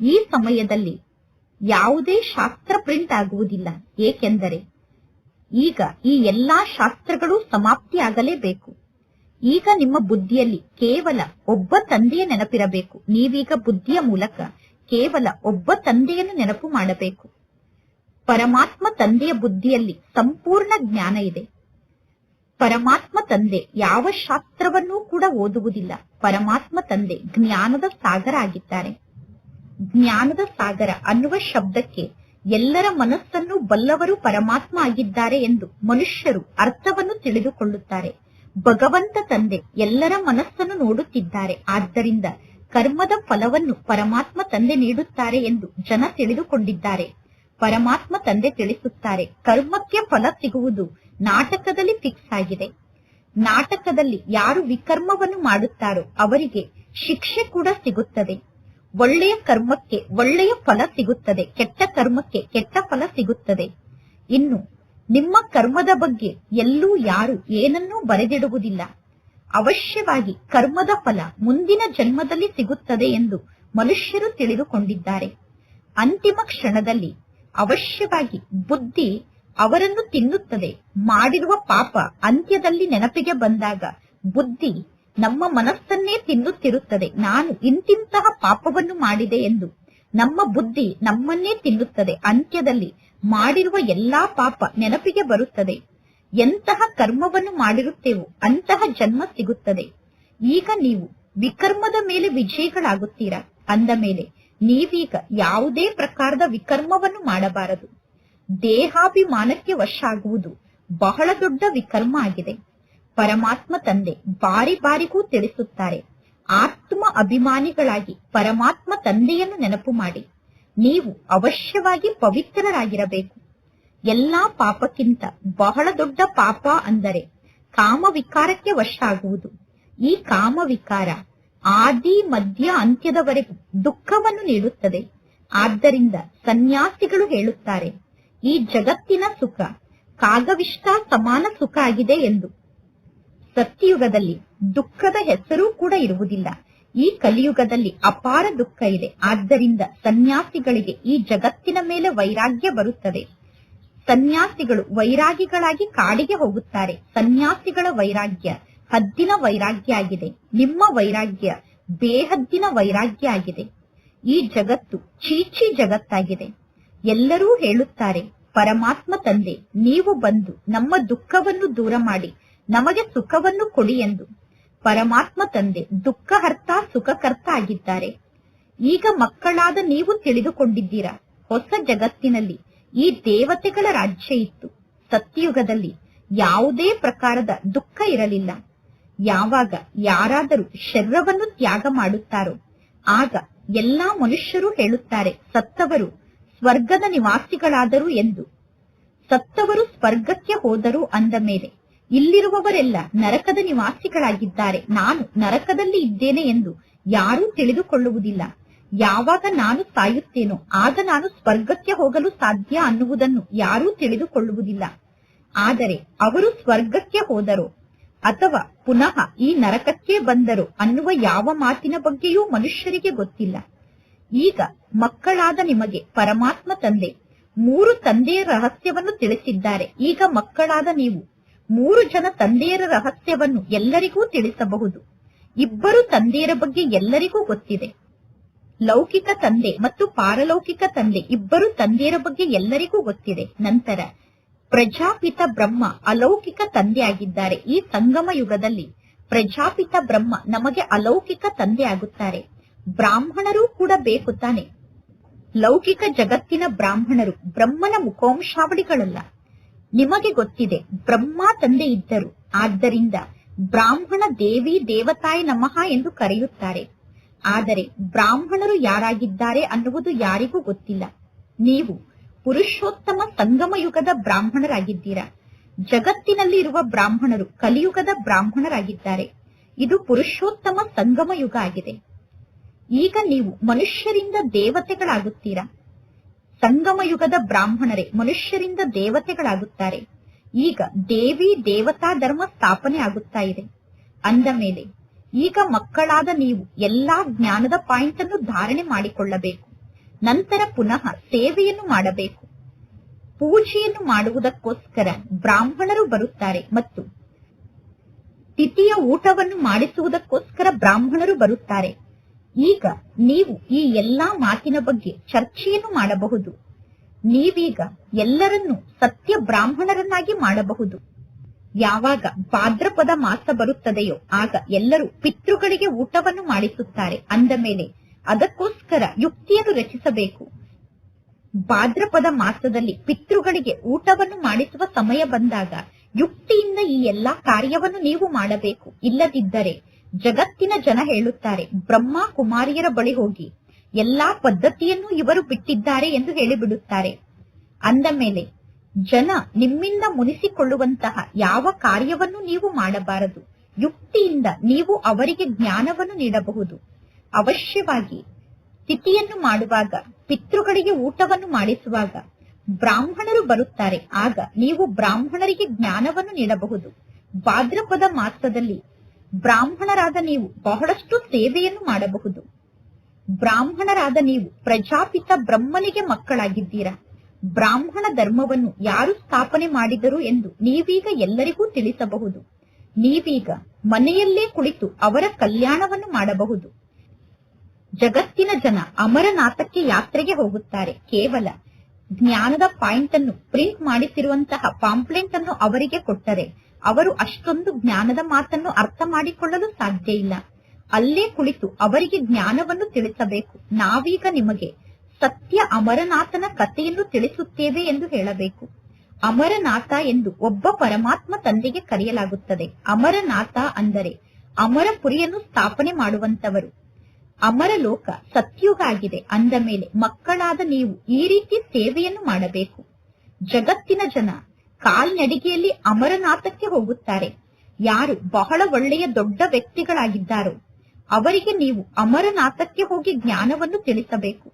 ಈ ಸಮಯದಲ್ಲಿ ಯಾವುದೇ ಶಾಸ್ತ್ರ ಪ್ರಿಂಟ್ ಆಗುವುದಿಲ್ಲ. ಏಕೆಂದರೆ ಈಗ ಈ ಎಲ್ಲಾ ಶಾಸ್ತ್ರಗಳು ಸಮಾಪ್ತಿಯಾಗಲೇಬೇಕು. ಈಗ ನಿಮ್ಮ ಬುದ್ಧಿಯಲ್ಲಿ ಕೇವಲ ಒಬ್ಬ ತಂದೆಯ ನೆನಪಿರಬೇಕು. ನೀವೀಗ ಬುದ್ಧಿಯ ಮೂಲಕ ಕೇವಲ ಒಬ್ಬ ತಂದೆಯನ್ನು ನೆನಪು ಮಾಡಬೇಕು. ಪರಮಾತ್ಮ ತಂದೆಯ ಬುದ್ಧಿಯಲ್ಲಿ ಸಂಪೂರ್ಣ ಜ್ಞಾನ ಇದೆ. ಪರಮಾತ್ಮ ತಂದೆ ಯಾವ ಶಾಸ್ತ್ರವನ್ನೂ ಕೂಡ ಓದುವುದಿಲ್ಲ. ಪರಮಾತ್ಮ ತಂದೆ ಜ್ಞಾನದ ಸಾಗರ ಆಗಿದ್ದಾರೆ. ಜ್ಞಾನದ ಸಾಗರ ಅನ್ನುವ ಶಬ್ದಕ್ಕೆ ಎಲ್ಲರ ಮನಸ್ಸನ್ನು ಬಲ್ಲವರು ಪರಮಾತ್ಮ ಆಗಿದ್ದಾರೆ ಎಂದು ಮನುಷ್ಯರು ಅರ್ಥವನ್ನು ತಿಳಿದುಕೊಳ್ಳುತ್ತಾರೆ. ಭಗವಂತ ತಂದೆ ಎಲ್ಲರ ಮನಸ್ಸನ್ನು ನೋಡುತ್ತಿದ್ದಾರೆ. ಆದ್ದರಿಂದ ಕರ್ಮದ ಫಲವನ್ನು ಪರಮಾತ್ಮ ತಂದೆ ನೀಡುತ್ತಾರೆ ಎಂದು ಜನ ತಿಳಿದುಕೊಂಡಿದ್ದಾರೆ. ಪರಮಾತ್ಮ ತಂದೆ ತಿಳಿಸುತ್ತಾರೆ, ಕರ್ಮಕ್ಕೆ ಫಲ ಸಿಗುವುದು ನಾಟಕದಲ್ಲಿ ಫಿಕ್ಸ್ ಆಗಿದೆ. ನಾಟಕದಲ್ಲಿ ಯಾರು ವಿಕರ್ಮವನ್ನು ಮಾಡುತ್ತಾರೋ ಅವರಿಗೆ ಶಿಕ್ಷೆ ಕೂಡ ಸಿಗುತ್ತದೆ. ಒಳ್ಳೆಯ ಕರ್ಮಕ್ಕೆ ಒಳ್ಳೆಯ ಫಲ ಸಿಗುತ್ತದೆ, ಕೆಟ್ಟ ಕರ್ಮಕ್ಕೆ ಕೆಟ್ಟ ಫಲ ಸಿಗುತ್ತದೆ. ಇನ್ನು ನಿಮ್ಮ ಕರ್ಮದ ಬಗ್ಗೆ ಎಲ್ಲೂ ಯಾರು ಏನನ್ನೂ ಬರೆದಿಡುವುದಿಲ್ಲ. ಅವಶ್ಯವಾಗಿ ಕರ್ಮದ ಫಲ ಮುಂದಿನ ಜನ್ಮದಲ್ಲಿ ಸಿಗುತ್ತದೆ ಎಂದು ಮನುಷ್ಯರು ತಿಳಿದುಕೊಂಡಿದ್ದಾರೆ. ಅಂತಿಮ ಕ್ಷಣದಲ್ಲಿ ಅವಶ್ಯವಾಗಿ ಬುದ್ಧಿ ಅವರನ್ನು ತಿನ್ನುತ್ತದೆ. ಮಾಡಿರುವ ಪಾಪ ಅಂತ್ಯದಲ್ಲಿ ನೆನಪಿಗೆ ಬಂದಾಗ ಬುದ್ಧಿ ನಮ್ಮ ಮನಸ್ಸನ್ನೇ ತಿನ್ನುತ್ತಿರುತ್ತದೆ. ನಾನು ಇಂತಿಂತಹ ಪಾಪವನ್ನು ಮಾಡಿದೆ ಎಂದು ನಮ್ಮ ಬುದ್ಧಿ ನಮ್ಮನ್ನೇ ತಿನ್ನುತ್ತದೆ. ಅಂತ್ಯದಲ್ಲಿ ಮಾಡಿರುವ ಎಲ್ಲಾ ಪಾಪ ನೆನಪಿಗೆ ಬರುತ್ತದೆ. ಎಂತಹ ಕರ್ಮವನ್ನು ಮಾಡಿರುತ್ತೇವೋ ಅಂತಹ ಜನ್ಮ ಸಿಗುತ್ತದೆ. ಈಗ ನೀವು ವಿಕರ್ಮದ ಮೇಲೆ ವಿಜಯಗಳಾಗುತ್ತೀರಾ? ಅಂದ ಮೇಲೆ ನೀವೀಗ ಯಾವುದೇ ಪ್ರಕಾರದ ವಿಕರ್ಮವನ್ನು ಮಾಡಬಾರದು. ದೇಹಾಭಿಮಾನಕ್ಕೆ ವಶ ಆಗುವುದು ಬಹಳ ದೊಡ್ಡ ವಿಕರ್ಮ ಆಗಿದೆ. ಪರಮಾತ್ಮ ತಂದೆ ಬಾರಿ ಬಾರಿಗೂ ತಿಳಿಸುತ್ತಾರೆ, ಆತ್ಮ ಅಭಿಮಾನಿಗಳಾಗಿ ಪರಮಾತ್ಮ ತಂದೆಯನ್ನು ನೆನಪು ಮಾಡಿ. ನೀವು ಅವಶ್ಯವಾಗಿ ಪವಿತ್ರರಾಗಿರಬೇಕು. ಎಲ್ಲಾ ಪಾಪಕ್ಕಿಂತ ಬಹಳ ದೊಡ್ಡ ಪಾಪ ಅಂದರೆ ಕಾಮವಿಕಾರಕ್ಕೆ ವಶ ಆಗುವುದು ಈ ಕಾಮವಿಕಾರ ಆದಿ, ಮಧ್ಯ, ಅಂತ್ಯದವರೆಗೂ ದುಃಖವನ್ನು ನೀಡುತ್ತದೆ. ಆದ್ದರಿಂದ ಸನ್ಯಾಸಿಗಳು ಹೇಳುತ್ತಾರೆ, ಈ ಜಗತ್ತಿನ ಸುಖ ಕಾಗವಿಷ್ಟ ಸಮಾನ ಸುಖ ಆಗಿದೆ ಎಂದು. ಸತ್ಯಯುಗದಲ್ಲಿ ದುಃಖದ ಹೆಸರೂ ಕೂಡ ಇರುವುದಿಲ್ಲ. ಈ ಕಲಿಯುಗದಲ್ಲಿ ಅಪಾರ ದುಃಖ ಇದೆ. ಆದ್ದರಿಂದ ಸನ್ಯಾಸಿಗಳಿಗೆ ಈ ಜಗತ್ತಿನ ಮೇಲೆ ವೈರಾಗ್ಯ ಬರುತ್ತದೆ. ಸನ್ಯಾಸಿಗಳು ವೈರಾಗಿಗಳಾಗಿ ಕಾಡಿಗೆ ಹೋಗುತ್ತಾರೆ. ಸನ್ಯಾಸಿಗಳ ವೈರಾಗ್ಯ ಹದ್ದಿನ ವೈರಾಗ್ಯ ಆಗಿದೆ. ನಿಮ್ಮ ವೈರಾಗ್ಯ ಬೇಹದ್ದಿನ ವೈರಾಗ್ಯ ಆಗಿದೆ. ಈ ಜಗತ್ತು ಚೀಚಿ ಜಗತ್ತಾಗಿದೆ. ಎಲ್ಲರೂ ಹೇಳುತ್ತಾರೆ, ಪರಮಾತ್ಮ ತಂದೆ, ನೀವು ಬಂದು ನಮ್ಮ ದುಃಖವನ್ನು ದೂರ ಮಾಡಿ, ನಮಗೆ ಸುಖವನ್ನು ಕೊಡಿ ಎಂದು. ಪರಮಾತ್ಮ ತಂದೆ, ದುಃಖಹರ್ತ ಸುಖಕರ್ತ ಆಗಿದ್ದಾರೆ ಈಗ ಮಕ್ಕಳಾದ ನೀವು ತಿಳಿದುಕೊಂಡಿದ್ದೀರಾ, ಹೊಸ ಜಗತ್ತಿನಲ್ಲಿ ಈ ದೇವತೆಗಳ ರಾಜ್ಯ ಇತ್ತು. ಸತ್ಯಯುಗದಲ್ಲಿ ಯಾವುದೇ ಪ್ರಕಾರದ ದುಃಖ ಇರಲಿಲ್ಲ. ಯಾವಾಗ ಯಾರಾದರೂ ಶರೀರವನ್ನು ತ್ಯಾಗ ಮಾಡುತ್ತಾರೋ, ಆಗ ಎಲ್ಲಾ ಮನುಷ್ಯರು ಹೇಳುತ್ತಾರೆ, ಸತ್ತವರು ಸ್ವರ್ಗದ ನಿವಾಸಿಗಳಾದರು ಎಂದು. ಸತ್ತವರು ಸ್ವರ್ಗಕ್ಕೆ ಹೋದರು ಅಂದ ಮೇಲೆ ಇಲ್ಲಿರುವವರೆಲ್ಲ ನರಕದ ನಿವಾಸಿಗಳಾಗಿದ್ದಾರೆ. ನಾನು ನರಕದಲ್ಲಿ ಇದ್ದೇನೆ ಎಂದು ಯಾರೂ ತಿಳಿದುಕೊಳ್ಳುವುದಿಲ್ಲ. ಯಾವಾಗ ನಾನು ಸಾಯುತ್ತೇನೋ, ಆಗ ನಾನು ಸ್ವರ್ಗಕ್ಕೆ ಹೋಗಲು ಸಾಧ್ಯ ಅನ್ನುವುದನ್ನು ಯಾರೂ ತಿಳಿದುಕೊಳ್ಳುವುದಿಲ್ಲ. ಆದರೆ ಅವರು ಸ್ವರ್ಗಕ್ಕೆ ಹೋದರು, ಅಥವಾ ಪುನಃ ಈ ನರಕಕ್ಕೆ ಬಂದರು ಅನ್ನುವ ಯಾವ ಮಾತಿನ ಬಗ್ಗೆಯೂ ಮನುಷ್ಯರಿಗೆ ಗೊತ್ತಿಲ್ಲ. ಈಗ ಮಕ್ಕಳಾದ ನಿಮಗೆ ಪರಮಾತ್ಮ ತಂದೆ, ಮೂರು ತಂದೆಯ ರಹಸ್ಯವನ್ನು ತಿಳಿಸಿದ್ದಾರೆ. ಈಗ ಮಕ್ಕಳಾದ ನೀವು ಮೂರು ಜನ ತಂದೆಯರ ರಹಸ್ಯವನ್ನು ಎಲ್ಲರಿಗೂ ತಿಳಿಸಬಹುದು. ಇಬ್ಬರು ತಂದೆಯರ ಬಗ್ಗೆ ಎಲ್ಲರಿಗೂ ಗೊತ್ತಿದೆ. ಲೌಕಿಕ ತಂದೆ ಮತ್ತು ಪಾರಲೌಕಿಕ ತಂದೆ ಇಬ್ಬರು ತಂದೆಯರ ಬಗ್ಗೆ ಎಲ್ಲರಿಗೂ ಗೊತ್ತಿದೆ. ನಂತರ ಪ್ರಜಾಪಿತ ಬ್ರಹ್ಮ ಅಲೌಕಿಕ ತಂದೆ ಆಗಿದ್ದಾರೆ ಈ ಸಂಗಮ ಯುಗದಲ್ಲಿ ಪ್ರಜಾಪಿತ ಬ್ರಹ್ಮ ನಮಗೆ ಅಲೌಕಿಕ ತಂದೆ ಆಗುತ್ತಾರೆ. ಬ್ರಾಹ್ಮಣರು ಕೂಡ ಬೇಕು ತಾನೆ. ಲೌಕಿಕ ಜಗತ್ತಿನ ಬ್ರಾಹ್ಮಣರು ಬ್ರಹ್ಮನ ಮುಖವಂಶಾವಳಿಗಳಲ್ಲ ನಿಮಗೆ ಗೊತ್ತಿದೆ, ಬ್ರಹ್ಮ ತಂದೆ ಇದ್ದರು. ಆದ್ದರಿಂದ ಬ್ರಾಹ್ಮಣ ದೇವಿ ದೇವತಾಯ ನಮಃ ಎಂದು ಕರೆಯುತ್ತಾರೆ. ಆದರೆ ಬ್ರಾಹ್ಮಣರು ಯಾರಾಗಿದ್ದಾರೆ ಅನ್ನುವುದು ಯಾರಿಗೂ ಗೊತ್ತಿಲ್ಲ. ನೀವು ಪುರುಷೋತ್ತಮ ಸಂಗಮ ಯುಗದ ಬ್ರಾಹ್ಮಣರಾಗಿದ್ದೀರಾ? ಜಗತ್ತಿನಲ್ಲಿ ಇರುವ ಬ್ರಾಹ್ಮಣರು ಕಲಿಯುಗದ ಬ್ರಾಹ್ಮಣರಾಗಿದ್ದಾರೆ. ಇದು ಪುರುಷೋತ್ತಮ ಸಂಗಮ ಯುಗ ಆಗಿದೆ. ಈಗ ನೀವು ಮನುಷ್ಯರಿಂದ ದೇವತೆಗಳಾಗುತ್ತೀರಾ? ಸಂಗಮ ಯುಗದ ಬ್ರಾಹ್ಮಣರೇ, ಮನುಷ್ಯರಿಂದ ದೇವತೆಗಳಾಗುತ್ತಾರೆ. ಈಗ ದೇವಿ ದೇವತಾ ಧರ್ಮ ಸ್ಥಾಪನೆ ಆಗುತ್ತಾ ಇದೆ. ಅಂದ ಮೇಲೆ, ಈಗ ಮಕ್ಕಳಾದ ನೀವು ಎಲ್ಲಾ ಜ್ಞಾನದ ಪಾಯಿಂಟ್ ಅನ್ನು ಧಾರಣೆ ಮಾಡಿಕೊಳ್ಳಬೇಕು. ನಂತರ ಪುನಃ ಸೇವೆಯನ್ನು ಮಾಡಬೇಕು. ಪೂಜೆಯನ್ನು ಮಾಡುವುದಕ್ಕೋಸ್ಕರ ಬ್ರಾಹ್ಮಣರು ಬರುತ್ತಾರೆ ಮತ್ತು ತಿಥಿಯ ಊಟವನ್ನು ಮಾಡಿಸುವುದಕ್ಕೋಸ್ಕರ ಬ್ರಾಹ್ಮಣರು ಬರುತ್ತಾರೆ. ಈಗ ನೀವು ಈ ಎಲ್ಲಾ ಮಾತಿನ ಬಗ್ಗೆ ಚರ್ಚೆಯನ್ನು ಮಾಡಬಹುದು. ನೀವೀಗ ಎಲ್ಲರನ್ನೂ ಸತ್ಯ ಬ್ರಾಹ್ಮಣರನ್ನಾಗಿ ಮಾಡಬಹುದು. ಯಾವಾಗ ಭಾದ್ರಪದ ಮಾಸ ಬರುತ್ತದೆಯೋ ಆಗ ಎಲ್ಲರೂ ಪಿತೃಗಳಿಗೆ ಊಟವನ್ನು ಮಾಡಿಸುತ್ತಾರೆ. ಅಂದ ಮೇಲೆ ಅದಕ್ಕೋಸ್ಕರ ಯುಕ್ತಿಯನ್ನು ರಚಿಸಬೇಕು. ಭಾದ್ರಪದ ಮಾಸದಲ್ಲಿ ಪಿತೃಗಳಿಗೆ ಊಟವನ್ನು ಮಾಡಿಸುವ ಸಮಯ ಬಂದಾಗ ಯುಕ್ತಿಯಿಂದ ಈ ಎಲ್ಲಾ ಕಾರ್ಯವನ್ನು ನೀವು ಮಾಡಬೇಕು. ಇಲ್ಲದಿದ್ದರೆ ಜಗತ್ತಿನ ಜನ ಹೇಳುತ್ತಾರೆ, ಬ್ರಹ್ಮ ಕುಮಾರಿಯರ ಬಳಿ ಹೋಗಿ, ಎಲ್ಲಾ ಪದ್ಧತಿಯನ್ನು ಇವರು ಬಿಟ್ಟಿದ್ದಾರೆ ಎಂದು ಹೇಳಿಬಿಡುತ್ತಾರೆ. ಅಂದ ಮೇಲೆ, ಜನ ನಿಮ್ಮಿಂದ ಮುನಿಸಿಕೊಳ್ಳುವಂತಹ ಯಾವ ಕಾರ್ಯವನ್ನು ನೀವು ಮಾಡಬಾರದು? ಯುಕ್ತಿಯಿಂದ ನೀವು ಅವರಿಗೆ ಜ್ಞಾನವನ್ನು ನೀಡಬಹುದು. ಅವಶ್ಯವಾಗಿ ತಿಥಿಯನ್ನು ಮಾಡುವಾಗ, ಪಿತೃಗಳಿಗೆ ಊಟವನ್ನು ಮಾಡಿಸುವಾಗ ಬ್ರಾಹ್ಮಣರು ಬರುತ್ತಾರೆ. ಆಗ ನೀವು ಬ್ರಾಹ್ಮಣರಿಗೆ ಜ್ಞಾನವನ್ನು ನೀಡಬಹುದು. ಭಾದ್ರಪದ ಮಾಸದಲ್ಲಿ ಬ್ರಾಹ್ಮಣರಾದ ನೀವು ಬಹಳಷ್ಟು ಸೇವೆಯನ್ನು ಮಾಡಬಹುದು. ಬ್ರಾಹ್ಮಣರಾದ ನೀವು ಪ್ರಜಾಪಿತ ಬ್ರಹ್ಮನಿಗೆ ಮಕ್ಕಳಾಗಿದ್ದೀರಾ? ಬ್ರಾಹ್ಮಣ ಧರ್ಮವನ್ನು ಯಾರು ಸ್ಥಾಪನೆ ಮಾಡಿದರು ಎಂದು ನೀವೀಗ ಎಲ್ಲರಿಗೂ ತಿಳಿಸಬಹುದು. ನೀವೀಗ ಮನೆಯಲ್ಲೇ ಕುಳಿತು ಅವರ ಕಲ್ಯಾಣವನ್ನು ಮಾಡಬಹುದು. ಜಗತ್ತಿನ ಜನ ಅಮರನಾಥಕ್ಕೆ ಯಾತ್ರೆಗೆ ಹೋಗುತ್ತಾರೆ. ಕೇವಲ ಜ್ಞಾನದ ಪಾಯಿಂಟ್ ಅನ್ನು ಪ್ರಿಂಟ್ ಮಾಡಿಸಿರುವಂತಹ ಪಾಂಪ್ಲೆಂಟ್ ಅನ್ನು ಅವರಿಗೆ ಕೊಟ್ಟರೆ ಅವರು ಅಷ್ಟೊಂದು ಜ್ಞಾನದ ಮಾತನ್ನು ಅರ್ಥ ಮಾಡಿಕೊಳ್ಳಲು ಸಾಧ್ಯ ಇಲ್ಲ. ಅಲ್ಲೇ ಕುಳಿತು ಅವರಿಗೆ ಜ್ಞಾನವನ್ನು ತಿಳಿಸಬೇಕು. ನಾವೀಗ ನಿಮಗೆ ಸತ್ಯ ಅಮರನಾಥನ ಕಥೆಯನ್ನು ತಿಳಿಸುತ್ತೇವೆ ಎಂದು ಹೇಳಬೇಕು. ಅಮರನಾಥ ಎಂದು ಒಬ್ಬ ಪರಮಾತ್ಮ ತಂದೆಗೆ ಕರೆಯಲಾಗುತ್ತದೆ. ಅಮರನಾಥ ಅಂದರೆ ಅಮರಪುರಿಯನ್ನು ಸ್ಥಾಪನೆ ಮಾಡುವಂತವರು ಅಮರ ಲೋಕ ಸತ್ಯುಗ ಆಗಿದೆ. ಅಂದ ಮೇಲೆ ಮಕ್ಕಳಾದ ನೀವು ಈ ರೀತಿ ಸೇವೆಯನ್ನು ಮಾಡಬೇಕು. ಜಗತ್ತಿನ ಜನ ಕಾಲ್ನಡಿಗೆಯಲ್ಲಿ ಅಮರನಾಥಕ್ಕೆ ಹೋಗುತ್ತಾರೆ. ಯಾರು ಬಹಳ ಒಳ್ಳೆಯ ದೊಡ್ಡ ವ್ಯಕ್ತಿಗಳಾಗಿದ್ದಾರೋ, ಅವರಿಗೆ ನೀವು ಅಮರನಾಥಕ್ಕೆ ಹೋಗಿ ಜ್ಞಾನವನ್ನು ತಿಳಿಸಬೇಕು.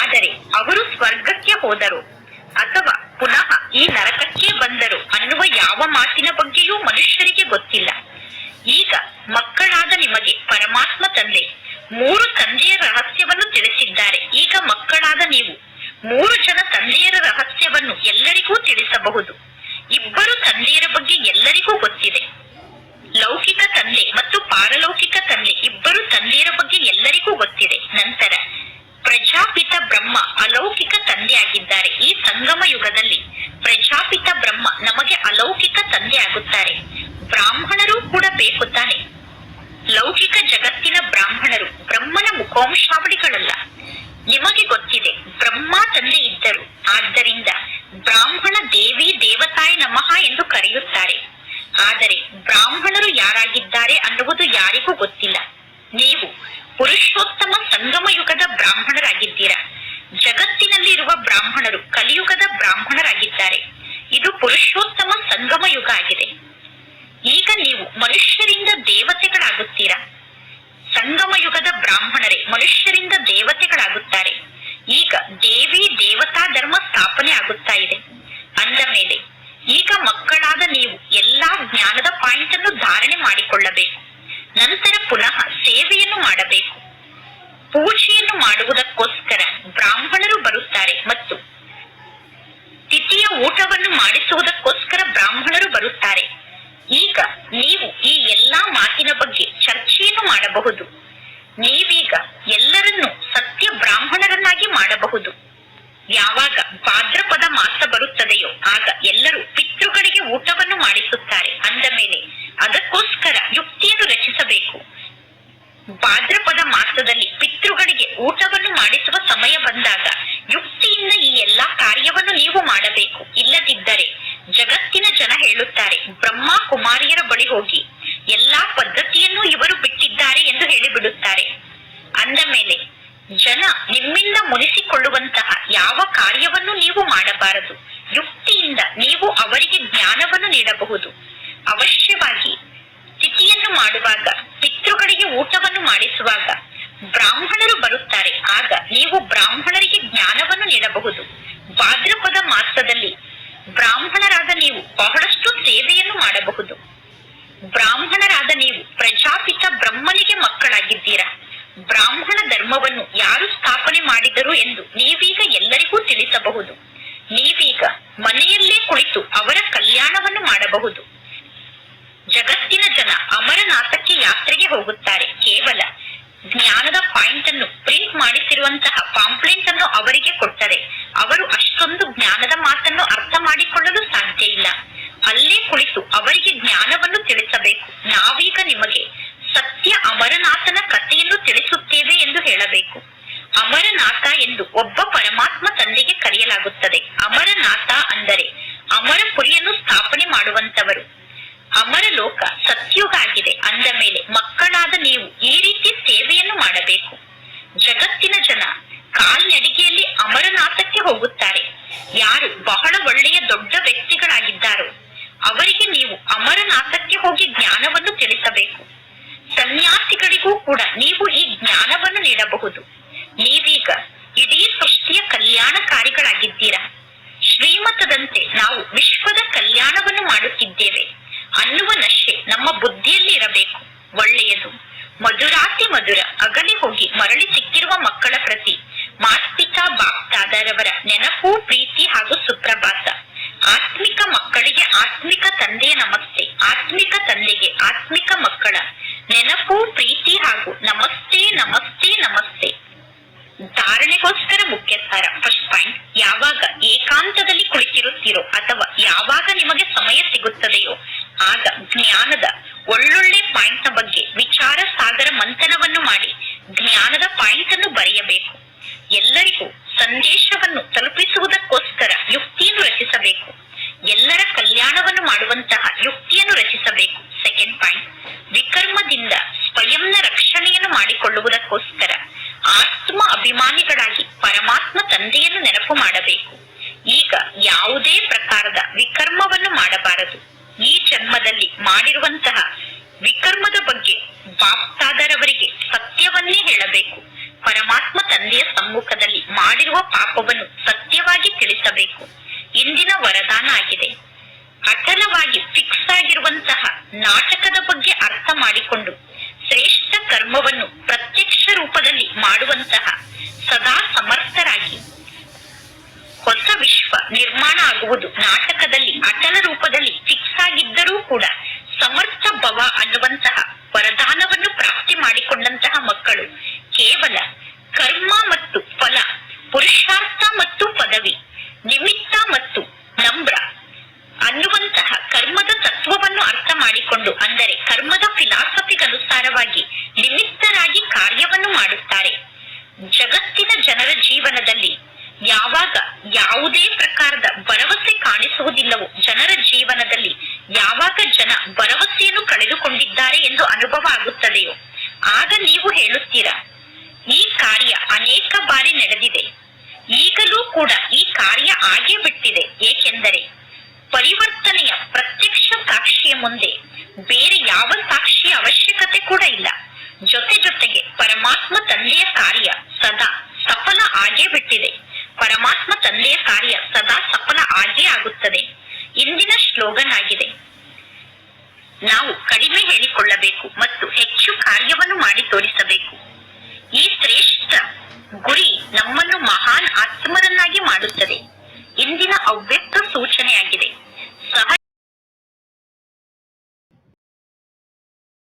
ಆದರೆ ಅವರು ಸ್ವರ್ಗಕ್ಕೆ ಹೋದರು ಅಥವಾ ಪುನಃ ಈ ನರಕಕ್ಕೆ ಬಂದರು ಅನ್ನುವ ಯಾವ ಮಾತಿನ ಬಗ್ಗೆಯೂ ಮನುಷ್ಯರಿಗೆ ಗೊತ್ತಿಲ್ಲ. ಈಗ ಮಕ್ಕಳಾದ ನಿಮಗೆ ಪರಮಾತ್ಮ ತಂದೆ. ಮೂರು ತಂದೆಯ ರಹಸ್ಯವನ್ನು ತಿಳಿಸಿದ್ದಾರೆ. ಈಗ ಮಕ್ಕಳಾದ ನೀವು ಮೂರು ಜನ ತಂದೆಯರ ರಹಸ್ಯವನ್ನು ಎಲ್ಲರಿಗೂ ತಿಳಿಸಬಹುದು. ಇಬ್ಬರು ತಂದೆಯರ ಬಗ್ಗೆ ಎಲ್ಲರಿಗೂ ಗೊತ್ತಿದೆ. ಲೌಕಿಕ ತಂದೆ ಮತ್ತು ಪಾರಲೌಕಿಕ ತಂದೆ ಇಬ್ಬರು ತಂದೆಯರ ಬಗ್ಗೆ ಎಲ್ಲರಿಗೂ ಗೊತ್ತಿದೆ. ನಂತರ ಪ್ರಜಾಪಿತ ಬ್ರಹ್ಮ ಅಲೌಕಿಕ ತಂದೆ ಆಗಿದ್ದಾರೆ ಈ ಸಂಗಮ ಯುಗದಲ್ಲಿ ಪ್ರಜಾಪಿತ ಬ್ರಹ್ಮ ನಮಗೆ ಅಲೌಕಿಕ ತಂದೆ ಆಗುತ್ತಾರೆ ಬ್ರಾಹ್ಮಣರು ಕೂಡ ಬೇಕು ತಾನೆ. ಬ್ರಹ್ಮನ ಮುಖವಂಶಾವಳಿಗಳಲ್ಲ ನಿಮಗೆ ಗೊತ್ತಿದೆ, ಬ್ರಹ್ಮ ತಂದೆ ಇದ್ದರು. ಆದ್ದರಿಂದ ಬ್ರಾಹ್ಮಣ ದೇವಿ ದೇವತಾಯ ನಮಃ ಎಂದು ಕರೆಯುತ್ತಾರೆ. ಆದರೆ ಬ್ರಾಹ್ಮಣರು ಯಾರಾಗಿದ್ದಾರೆ ಅನ್ನುವುದು ಯಾರಿಗೂ ಗೊತ್ತಿಲ್ಲ. ನೀವು ಪುರುಷೋತ್ತಮ ಸಂಗಮ ಯುಗದ ಬ್ರಾಹ್ಮಣರಾಗಿದ್ದೀರಾ? ಜಗತ್ತಿನಲ್ಲಿ ಇರುವ ಬ್ರಾಹ್ಮಣರು ಕಲಿಯುಗದ ಬ್ರಾಹ್ಮಣರಾಗಿದ್ದಾರೆ. ಇದು ಪುರುಷೋತ್ತಮ ಸಂಗಮ ಯುಗ ಆಗಿದೆ ಈಗ ನೀವು ಮನುಷ್ಯರಿಂದ ದೇವತೆಗಳಾಗುತ್ತೀರಾ ಸಂಗಮ ಯುಗದ ಬ್ರಾಹ್ಮಣರೇ ಮನುಷ್ಯರಿಂದ ದೇವತೆಗಳಾಗುತ್ತಾರೆ ಈಗ ದೇವಿ ದೇವತಾ ಧರ್ಮ ಸ್ಥಾಪನೆ ಆಗುತ್ತಾ ಇದೆ ಅಂದ ಮೇಲೆ ಈಗ ಮಕ್ಕಳಾದ ನೀವು ಎಲ್ಲಾ ಜ್ಞಾನದ ಪಾಯಿಂಟ್ ಅನ್ನು ಧಾರಣೆ ಮಾಡಿಕೊಳ್ಳಬೇಕು ನಂತರ ಪುನಃ ಸೇವೆಯನ್ನು ಮಾಡಬೇಕು ಪೂಜೆಯನ್ನು ಮಾಡುವುದಕ್ಕೋಸ್ಕರ ಬ್ರಾಹ್ಮಣರು ಬರುತ್ತಾರೆ ಮತ್ತು ತಿಥಿಯ ಊಟವನ್ನು ಮಾಡಿಸುವುದಕ್ಕೋಸ್ಕರ ಬ್ರಾಹ್ಮಣರು ಬರುತ್ತಾರೆ ಈಗ ನೀವು ಈ ಎಲ್ಲಾ ಮಾತಿನ ಬಗ್ಗೆ ಚರ್ಚೆಯನ್ನು ಮಾಡಬಹುದು ನೀವೀಗ ಎಲ್ಲರನ್ನೂ ಸತ್ಯ ಬ್ರಾಹ್ಮಣರನ್ನಾಗಿ ಮಾಡಬಹುದು ಯಾವಾಗ ಭಾದ್ರಪದ ಮಾಸ ಬರುತ್ತದೆಯೋ ಆಗ ಎಲ್ಲರೂ ಪಿತೃಗಳಿಗೆ ಊಟವನ್ನು ಮಾಡಿಸುತ್ತಾರೆ ಅಂದ ಮೇಲೆ ಅದಕ್ಕೋಸ್ಕರ ಯುಕ್ತಿಯನ್ನು ರಚಿಸಬೇಕು ಭಾದ್ರಪದ ಮಾಸದಲ್ಲಿ ಪಿತೃಗಳಿಗೆ ಊಟವನ್ನು ಮಾಡಿಸುವ ಸಮಯ ಬಂದಾಗ ಯುಕ್ತಿಯಿಂದ ಈ ಎಲ್ಲಾ ಕಾರ್ಯವನ್ನು ನೀವು ಮಾಡಬೇಕು ಇಲ್ಲದಿದ್ದರೆ ಜಗತ್ತಿನ ಜನ ಹೇಳುತ್ತಾರೆ ಬ್ರಹ್ಮ ಕುಮಾರಿಯರ ಬಳಿ ಹೋಗಿ ಎಲ್ಲಾ ಪದ್ಧತಿಯನ್ನು ಇವರು ಬಿಟ್ಟಿದ್ದಾರೆ ಎಂದು ಹೇಳಿಬಿಡುತ್ತಾರೆ ಅಂದ ಮೇಲೆ ಜನ ನಿಮ್ಮಿಂದ ಮುನಿಸಿಕೊಳ್ಳುವಂತಹ ಯಾವ ಕಾರ್ಯವನ್ನು ನೀವು ಮಾಡಬಾರದು ಯುಕ್ತಿಯಿಂದ ನೀವು ಅವರಿಗೆ ಜ್ಞಾನವನ್ನು ನೀಡಬಹುದು ಅವಶ್ಯವಾಗಿ ತಿಥಿಯನ್ನು ಮಾಡುವಾಗ, ಪಿತೃಗಳಿಗೆ ಊಟವನ್ನು ಮಾಡಿಸುವಾಗ ಬ್ರಾಹ್ಮಣರು ಬರುತ್ತಾರೆ. ಆಗ ನೀವು ಬ್ರಾಹ್ಮಣರಿಗೆ ಜ್ಞಾನವನ್ನು ನೀಡಬಹುದು. ಭಾದ್ರಪದ ಮಾಸದಲ್ಲಿ ಬ್ರಾಹ್ಮಣರಾದ ನೀವು ಬಹಳಷ್ಟು ಸೇವೆಯನ್ನು ಮಾಡಬಹುದು. ಬ್ರಾಹ್ಮಣರಾದ ನೀವು ಪ್ರಜಾಪಿತ ಬ್ರಹ್ಮನಿಗೆ ಮಕ್ಕಳಾಗಿದ್ದೀರಾ? ಬ್ರಾಹ್ಮಣ ಧರ್ಮವನ್ನು ಯಾರು ಸ್ಥಾಪನೆ ಮಾಡಿದರು ಎಂದು ನೀವೀಗ ಎಲ್ಲರಿಗೂ ತಿಳಿಸಬಹುದು. ನೀವೀಗ ಮನೆಯಲ್ಲೇ ಕುಳಿತು ಅವರ ಕಲ್ಯಾಣವನ್ನು ಮಾಡಬಹುದು. ಜಗತ್ತಿನ ಅಮರನಾಥಕ್ಕೆ ಯಾತ್ರೆಗೆ ಹೋಗುತ್ತಾರೆ. ಕೇವಲ ಜ್ಞಾನದ ಪಾಯಿಂಟ್ ಅನ್ನು ಪ್ರಿಂಟ್ ಮಾಡಿಸಿರುವಂತಹ ಪಾಂಪ್ಲೆಂಟ್ ಅನ್ನು ಅವರಿಗೆ ಕೊಟ್ಟರೆ ಅವರು ಅಷ್ಟೊಂದು ಜ್ಞಾನದ ಮಾತನ್ನು ಅರ್ಥ ಮಾಡಿಕೊಳ್ಳಲು ಸಾಧ್ಯ ಇಲ್ಲ. ಅಲ್ಲೇ ಕುಳಿತು ಅವರಿಗೆ ಜ್ಞಾನವನ್ನು ತಿಳಿಸಬೇಕು. ನಾವೀಗ ನಿಮಗೆ ಸತ್ಯ ಅಮರನಾಥನ ಕಥೆಯನ್ನು ತಿಳಿಸುತ್ತೇವೆ ಎಂದು ಹೇಳಬೇಕು. ಅಮರನಾಥ ಎಂದು ಒಬ್ಬ ಪರಮಾತ್ಮ ತಂದೆಗೆ ಕರೆಯಲಾಗುತ್ತದೆ. ಅಮರನಾಥ ಅಂದರೆ ಅಮರ ಪುರಿಯನ್ನು ಸ್ಥಾಪನೆ ಮಾಡುವಂತವರು ಅಮರ ಲೋಕ ಸತ್ಯುಗ ಆಗಿದೆ ಅಂದ ಮೇಲೆ ಮಕ್ಕಳಾದ ನೀವು ಈ ರೀತಿ ಸೇವೆಯನ್ನು ಮಾಡಬೇಕು. ಜಗತ್ತಿನ ಜನ ಕಾಲ್ನಡಿಗೆಯಲ್ಲಿ ಅಮರನಾಥಕ್ಕೆ ಹೋಗುತ್ತಾರೆ. ಯಾರು ಬಹಳ ಒಳ್ಳೆಯ ದೊಡ್ಡ ವ್ಯಕ್ತಿಗಳಾಗಿದ್ದಾರೋ ಅವರಿಗೆ ನೀವು ಅಮರನಾಥಕ್ಕೆ ಹೋಗಿ ಜ್ಞಾನವನ್ನು ತಿಳಿಸಬೇಕು. ಸನ್ಯಾಸಿಗಳಿಗೂ ಕೂಡ ನೀವು ಈ ಜ್ಞಾನವನ್ನು ನೀಡಬಹುದು. ನೀವೀಗ ಇಡೀ ಸೃಷ್ಟಿಯ ಕಲ್ಯಾಣಕಾರಿಗಳಾಗಿದ್ದೀರಾ. ಶ್ರೀಮತದಂತೆ ನಾವು ವಿಶ್ವದ ಕಲ್ಯಾಣವನ್ನು ಮಾಡುತ್ತಿದ್ದೇವೆ. ಅನ್ನುವ ನಶೆ ನಮ್ಮ ಬುದ್ಧಿಯಲ್ಲಿ ಇರಬೇಕು. ಒಳ್ಳೆಯದು. ಮಧುರಾತಿ ಮಧುರ, ಅಗಲಿ ಹೋಗಿ ಮರಳಿ ಸಿಕ್ಕಿರುವ ಮಕ್ಕಳ ಪ್ರತಿ. ಮಾಸ್ಪಿತಾ ಬಾಪ್ತಾದರವರ ನೆನಪು, ಪ್ರೀತಿ ಹಾಗೂ ಸುಪ್ರಭಾತ. ಆತ್ಮಿಕ ಮಕ್ಕಳಿಗೆ ಆತ್ಮಿಕ ತಂದೆಯ ನಮಸ್ತೆ. ಆತ್ಮಿಕ ತಂದೆಗೆ ಆತ್ಮಿಕ ಮಕ್ಕಳ. ನೆನಪು, ಪ್ರೀತಿ ಹಾಗೂ ನಮಸ್ತೆ ನಮಸ್ತೆ ನಮಸ್ತೆ ಧಾರಣೆಗೋಸ್ಕರ ಮುಖ್ಯ ಸಾರ ಫಸ್ಟ್ ಪಾಯಿಂಟ್ ಯಾವಾಗ ಏಕಾಂತದಲ್ಲಿ ಕುಳಿತಿರುತ್ತೀರೋ ಅಥವಾ ಯಾವಾಗ ನಿಮಗೆ ಸಮಯ ಸಿಗುತ್ತದೆಯೋ ಆಗ ಜ್ಞಾನದ ಒಳ್ಳೊಳ್ಳೆ ಪಾಯಿಂಟ್ನ ಬಗ್ಗೆ ವಿಚಾರ ಸಾಗರ ಮಂಥನವನ್ನು ಮಾಡಿ ಜ್ಞಾನದ ಪಾಯಿಂಟ್ ಅನ್ನು ಬರೆಯಬೇಕು ಎಲ್ಲರಿಗೂ ಸಂದೇಶವನ್ನು ತಲುಪಿಸುವುದಕ್ಕೋಸ್ಕರ ಯುಕ್ತಿಯನ್ನು ರಚಿಸಬೇಕು ಎಲ್ಲರ ಕಲ್ಯಾಣವನ್ನು ಮಾಡುವಂತಹ ಯುಕ್ತಿಯನ್ನು ರಚಿಸಬೇಕು ಸೆಕೆಂಡ್ ಪಾಯಿಂಟ್ ವಿಕರ್ಮದಿಂದ ಸ್ವಯಂನ ರಕ್ಷಣೆಯನ್ನು ಮಾಡಿಕೊಳ್ಳುವುದಕ್ಕೋಸ್ಕರ ಆತ್ಮ ಅಭಿಮಾನಿಗಳಾಗಿ ಪರಮಾತ್ಮ ತಂದೆಯನ್ನು ನೆನಪು ಮಾಡಬೇಕು ಈಗ ಯಾವುದೇ ಪ್ರಕಾರದ ವಿಕರ್ಮವನ್ನು ಮಾಡಬಾರದು ಈ ಜನ್ಮದಲ್ಲಿ ಮಾಡಿರುವಂತಹ ವಿಕರ್ಮದ ಬಗ್ಗೆ ಬಾಪ್ತಾದರವರಿಗೆ ಹೇಳಬೇಕು ಪರಮಾತ್ಮ ತಂದೆಯ ಸಮ್ಮುಖದಲ್ಲಿ ಮಾಡಿರುವ ಪಾಪವನ್ನು ಸತ್ಯವಾಗಿ ತಿಳಿಸಬೇಕು. ಇಂದಿನ ವರದಾನ ಆಗಿದೆ. ಅಟಲವಾಗಿ ಫಿಕ್ಸ್ ಆಗಿರುವಂತಹ ನಾಟಕದ ಬಗ್ಗೆ ಅರ್ಥ ಮಾಡಿಕೊಂಡು ಶ್ರೇಷ್ಠ ಕರ್ಮವನ್ನು ಪ್ರತ್ಯಕ್ಷ ರೂಪದಲ್ಲಿ ಮಾಡುವಂತಹ ಸದಾ ಸಮರ್ಥರಾಗಿ. ಹೊಸ ವಿಶ್ವ ನಿರ್ಮಾಣ ಆಗುವುದು ನಾಟಕದಲ್ಲಿ ಅಟಲ ರೂಪದಲ್ಲಿ ಫಿಕ್ಸ್ ಆಗಿದ್ದರೂ ಕೂಡ ಸಮರ್ಥ ಭವ ಅನ್ನುವಂತಹ ವರದಾನವನ್ನು ಪ್ರಾಪ್ತಿ ಮಾಡಿಕೊಂಡಂತಹ ಮಕ್ಕಳು ಕೇವಲ ಕರ್ಮ ಮತ್ತು ಫಲ, ಪುರುಷಾರ್ಥ ಮತ್ತು ಪದವಿ, ನಿಮಿತ್ತ ಮತ್ತು ನಮ್ರ ಅನ್ನುವಂತಹ ಕರ್ಮದ ತತ್ವವನ್ನು ಅರ್ಥ ಮಾಡಿಕೊಂಡು ಅಂದರೆ ಕರ್ಮದ ಫಿಲಾಸಫಿಗನುಸಾರವಾಗಿ ನಿಮಿತ್ತರಾಗಿ ಕಾರ್ಯವನ್ನು ಮಾಡುತ್ತಾರೆ. ಜಗತ್ತಿನ ಜನರ ಜೀವನದಲ್ಲಿ ಯಾವಾಗ ಯಾವುದೇ ಪ್ರಕಾರದ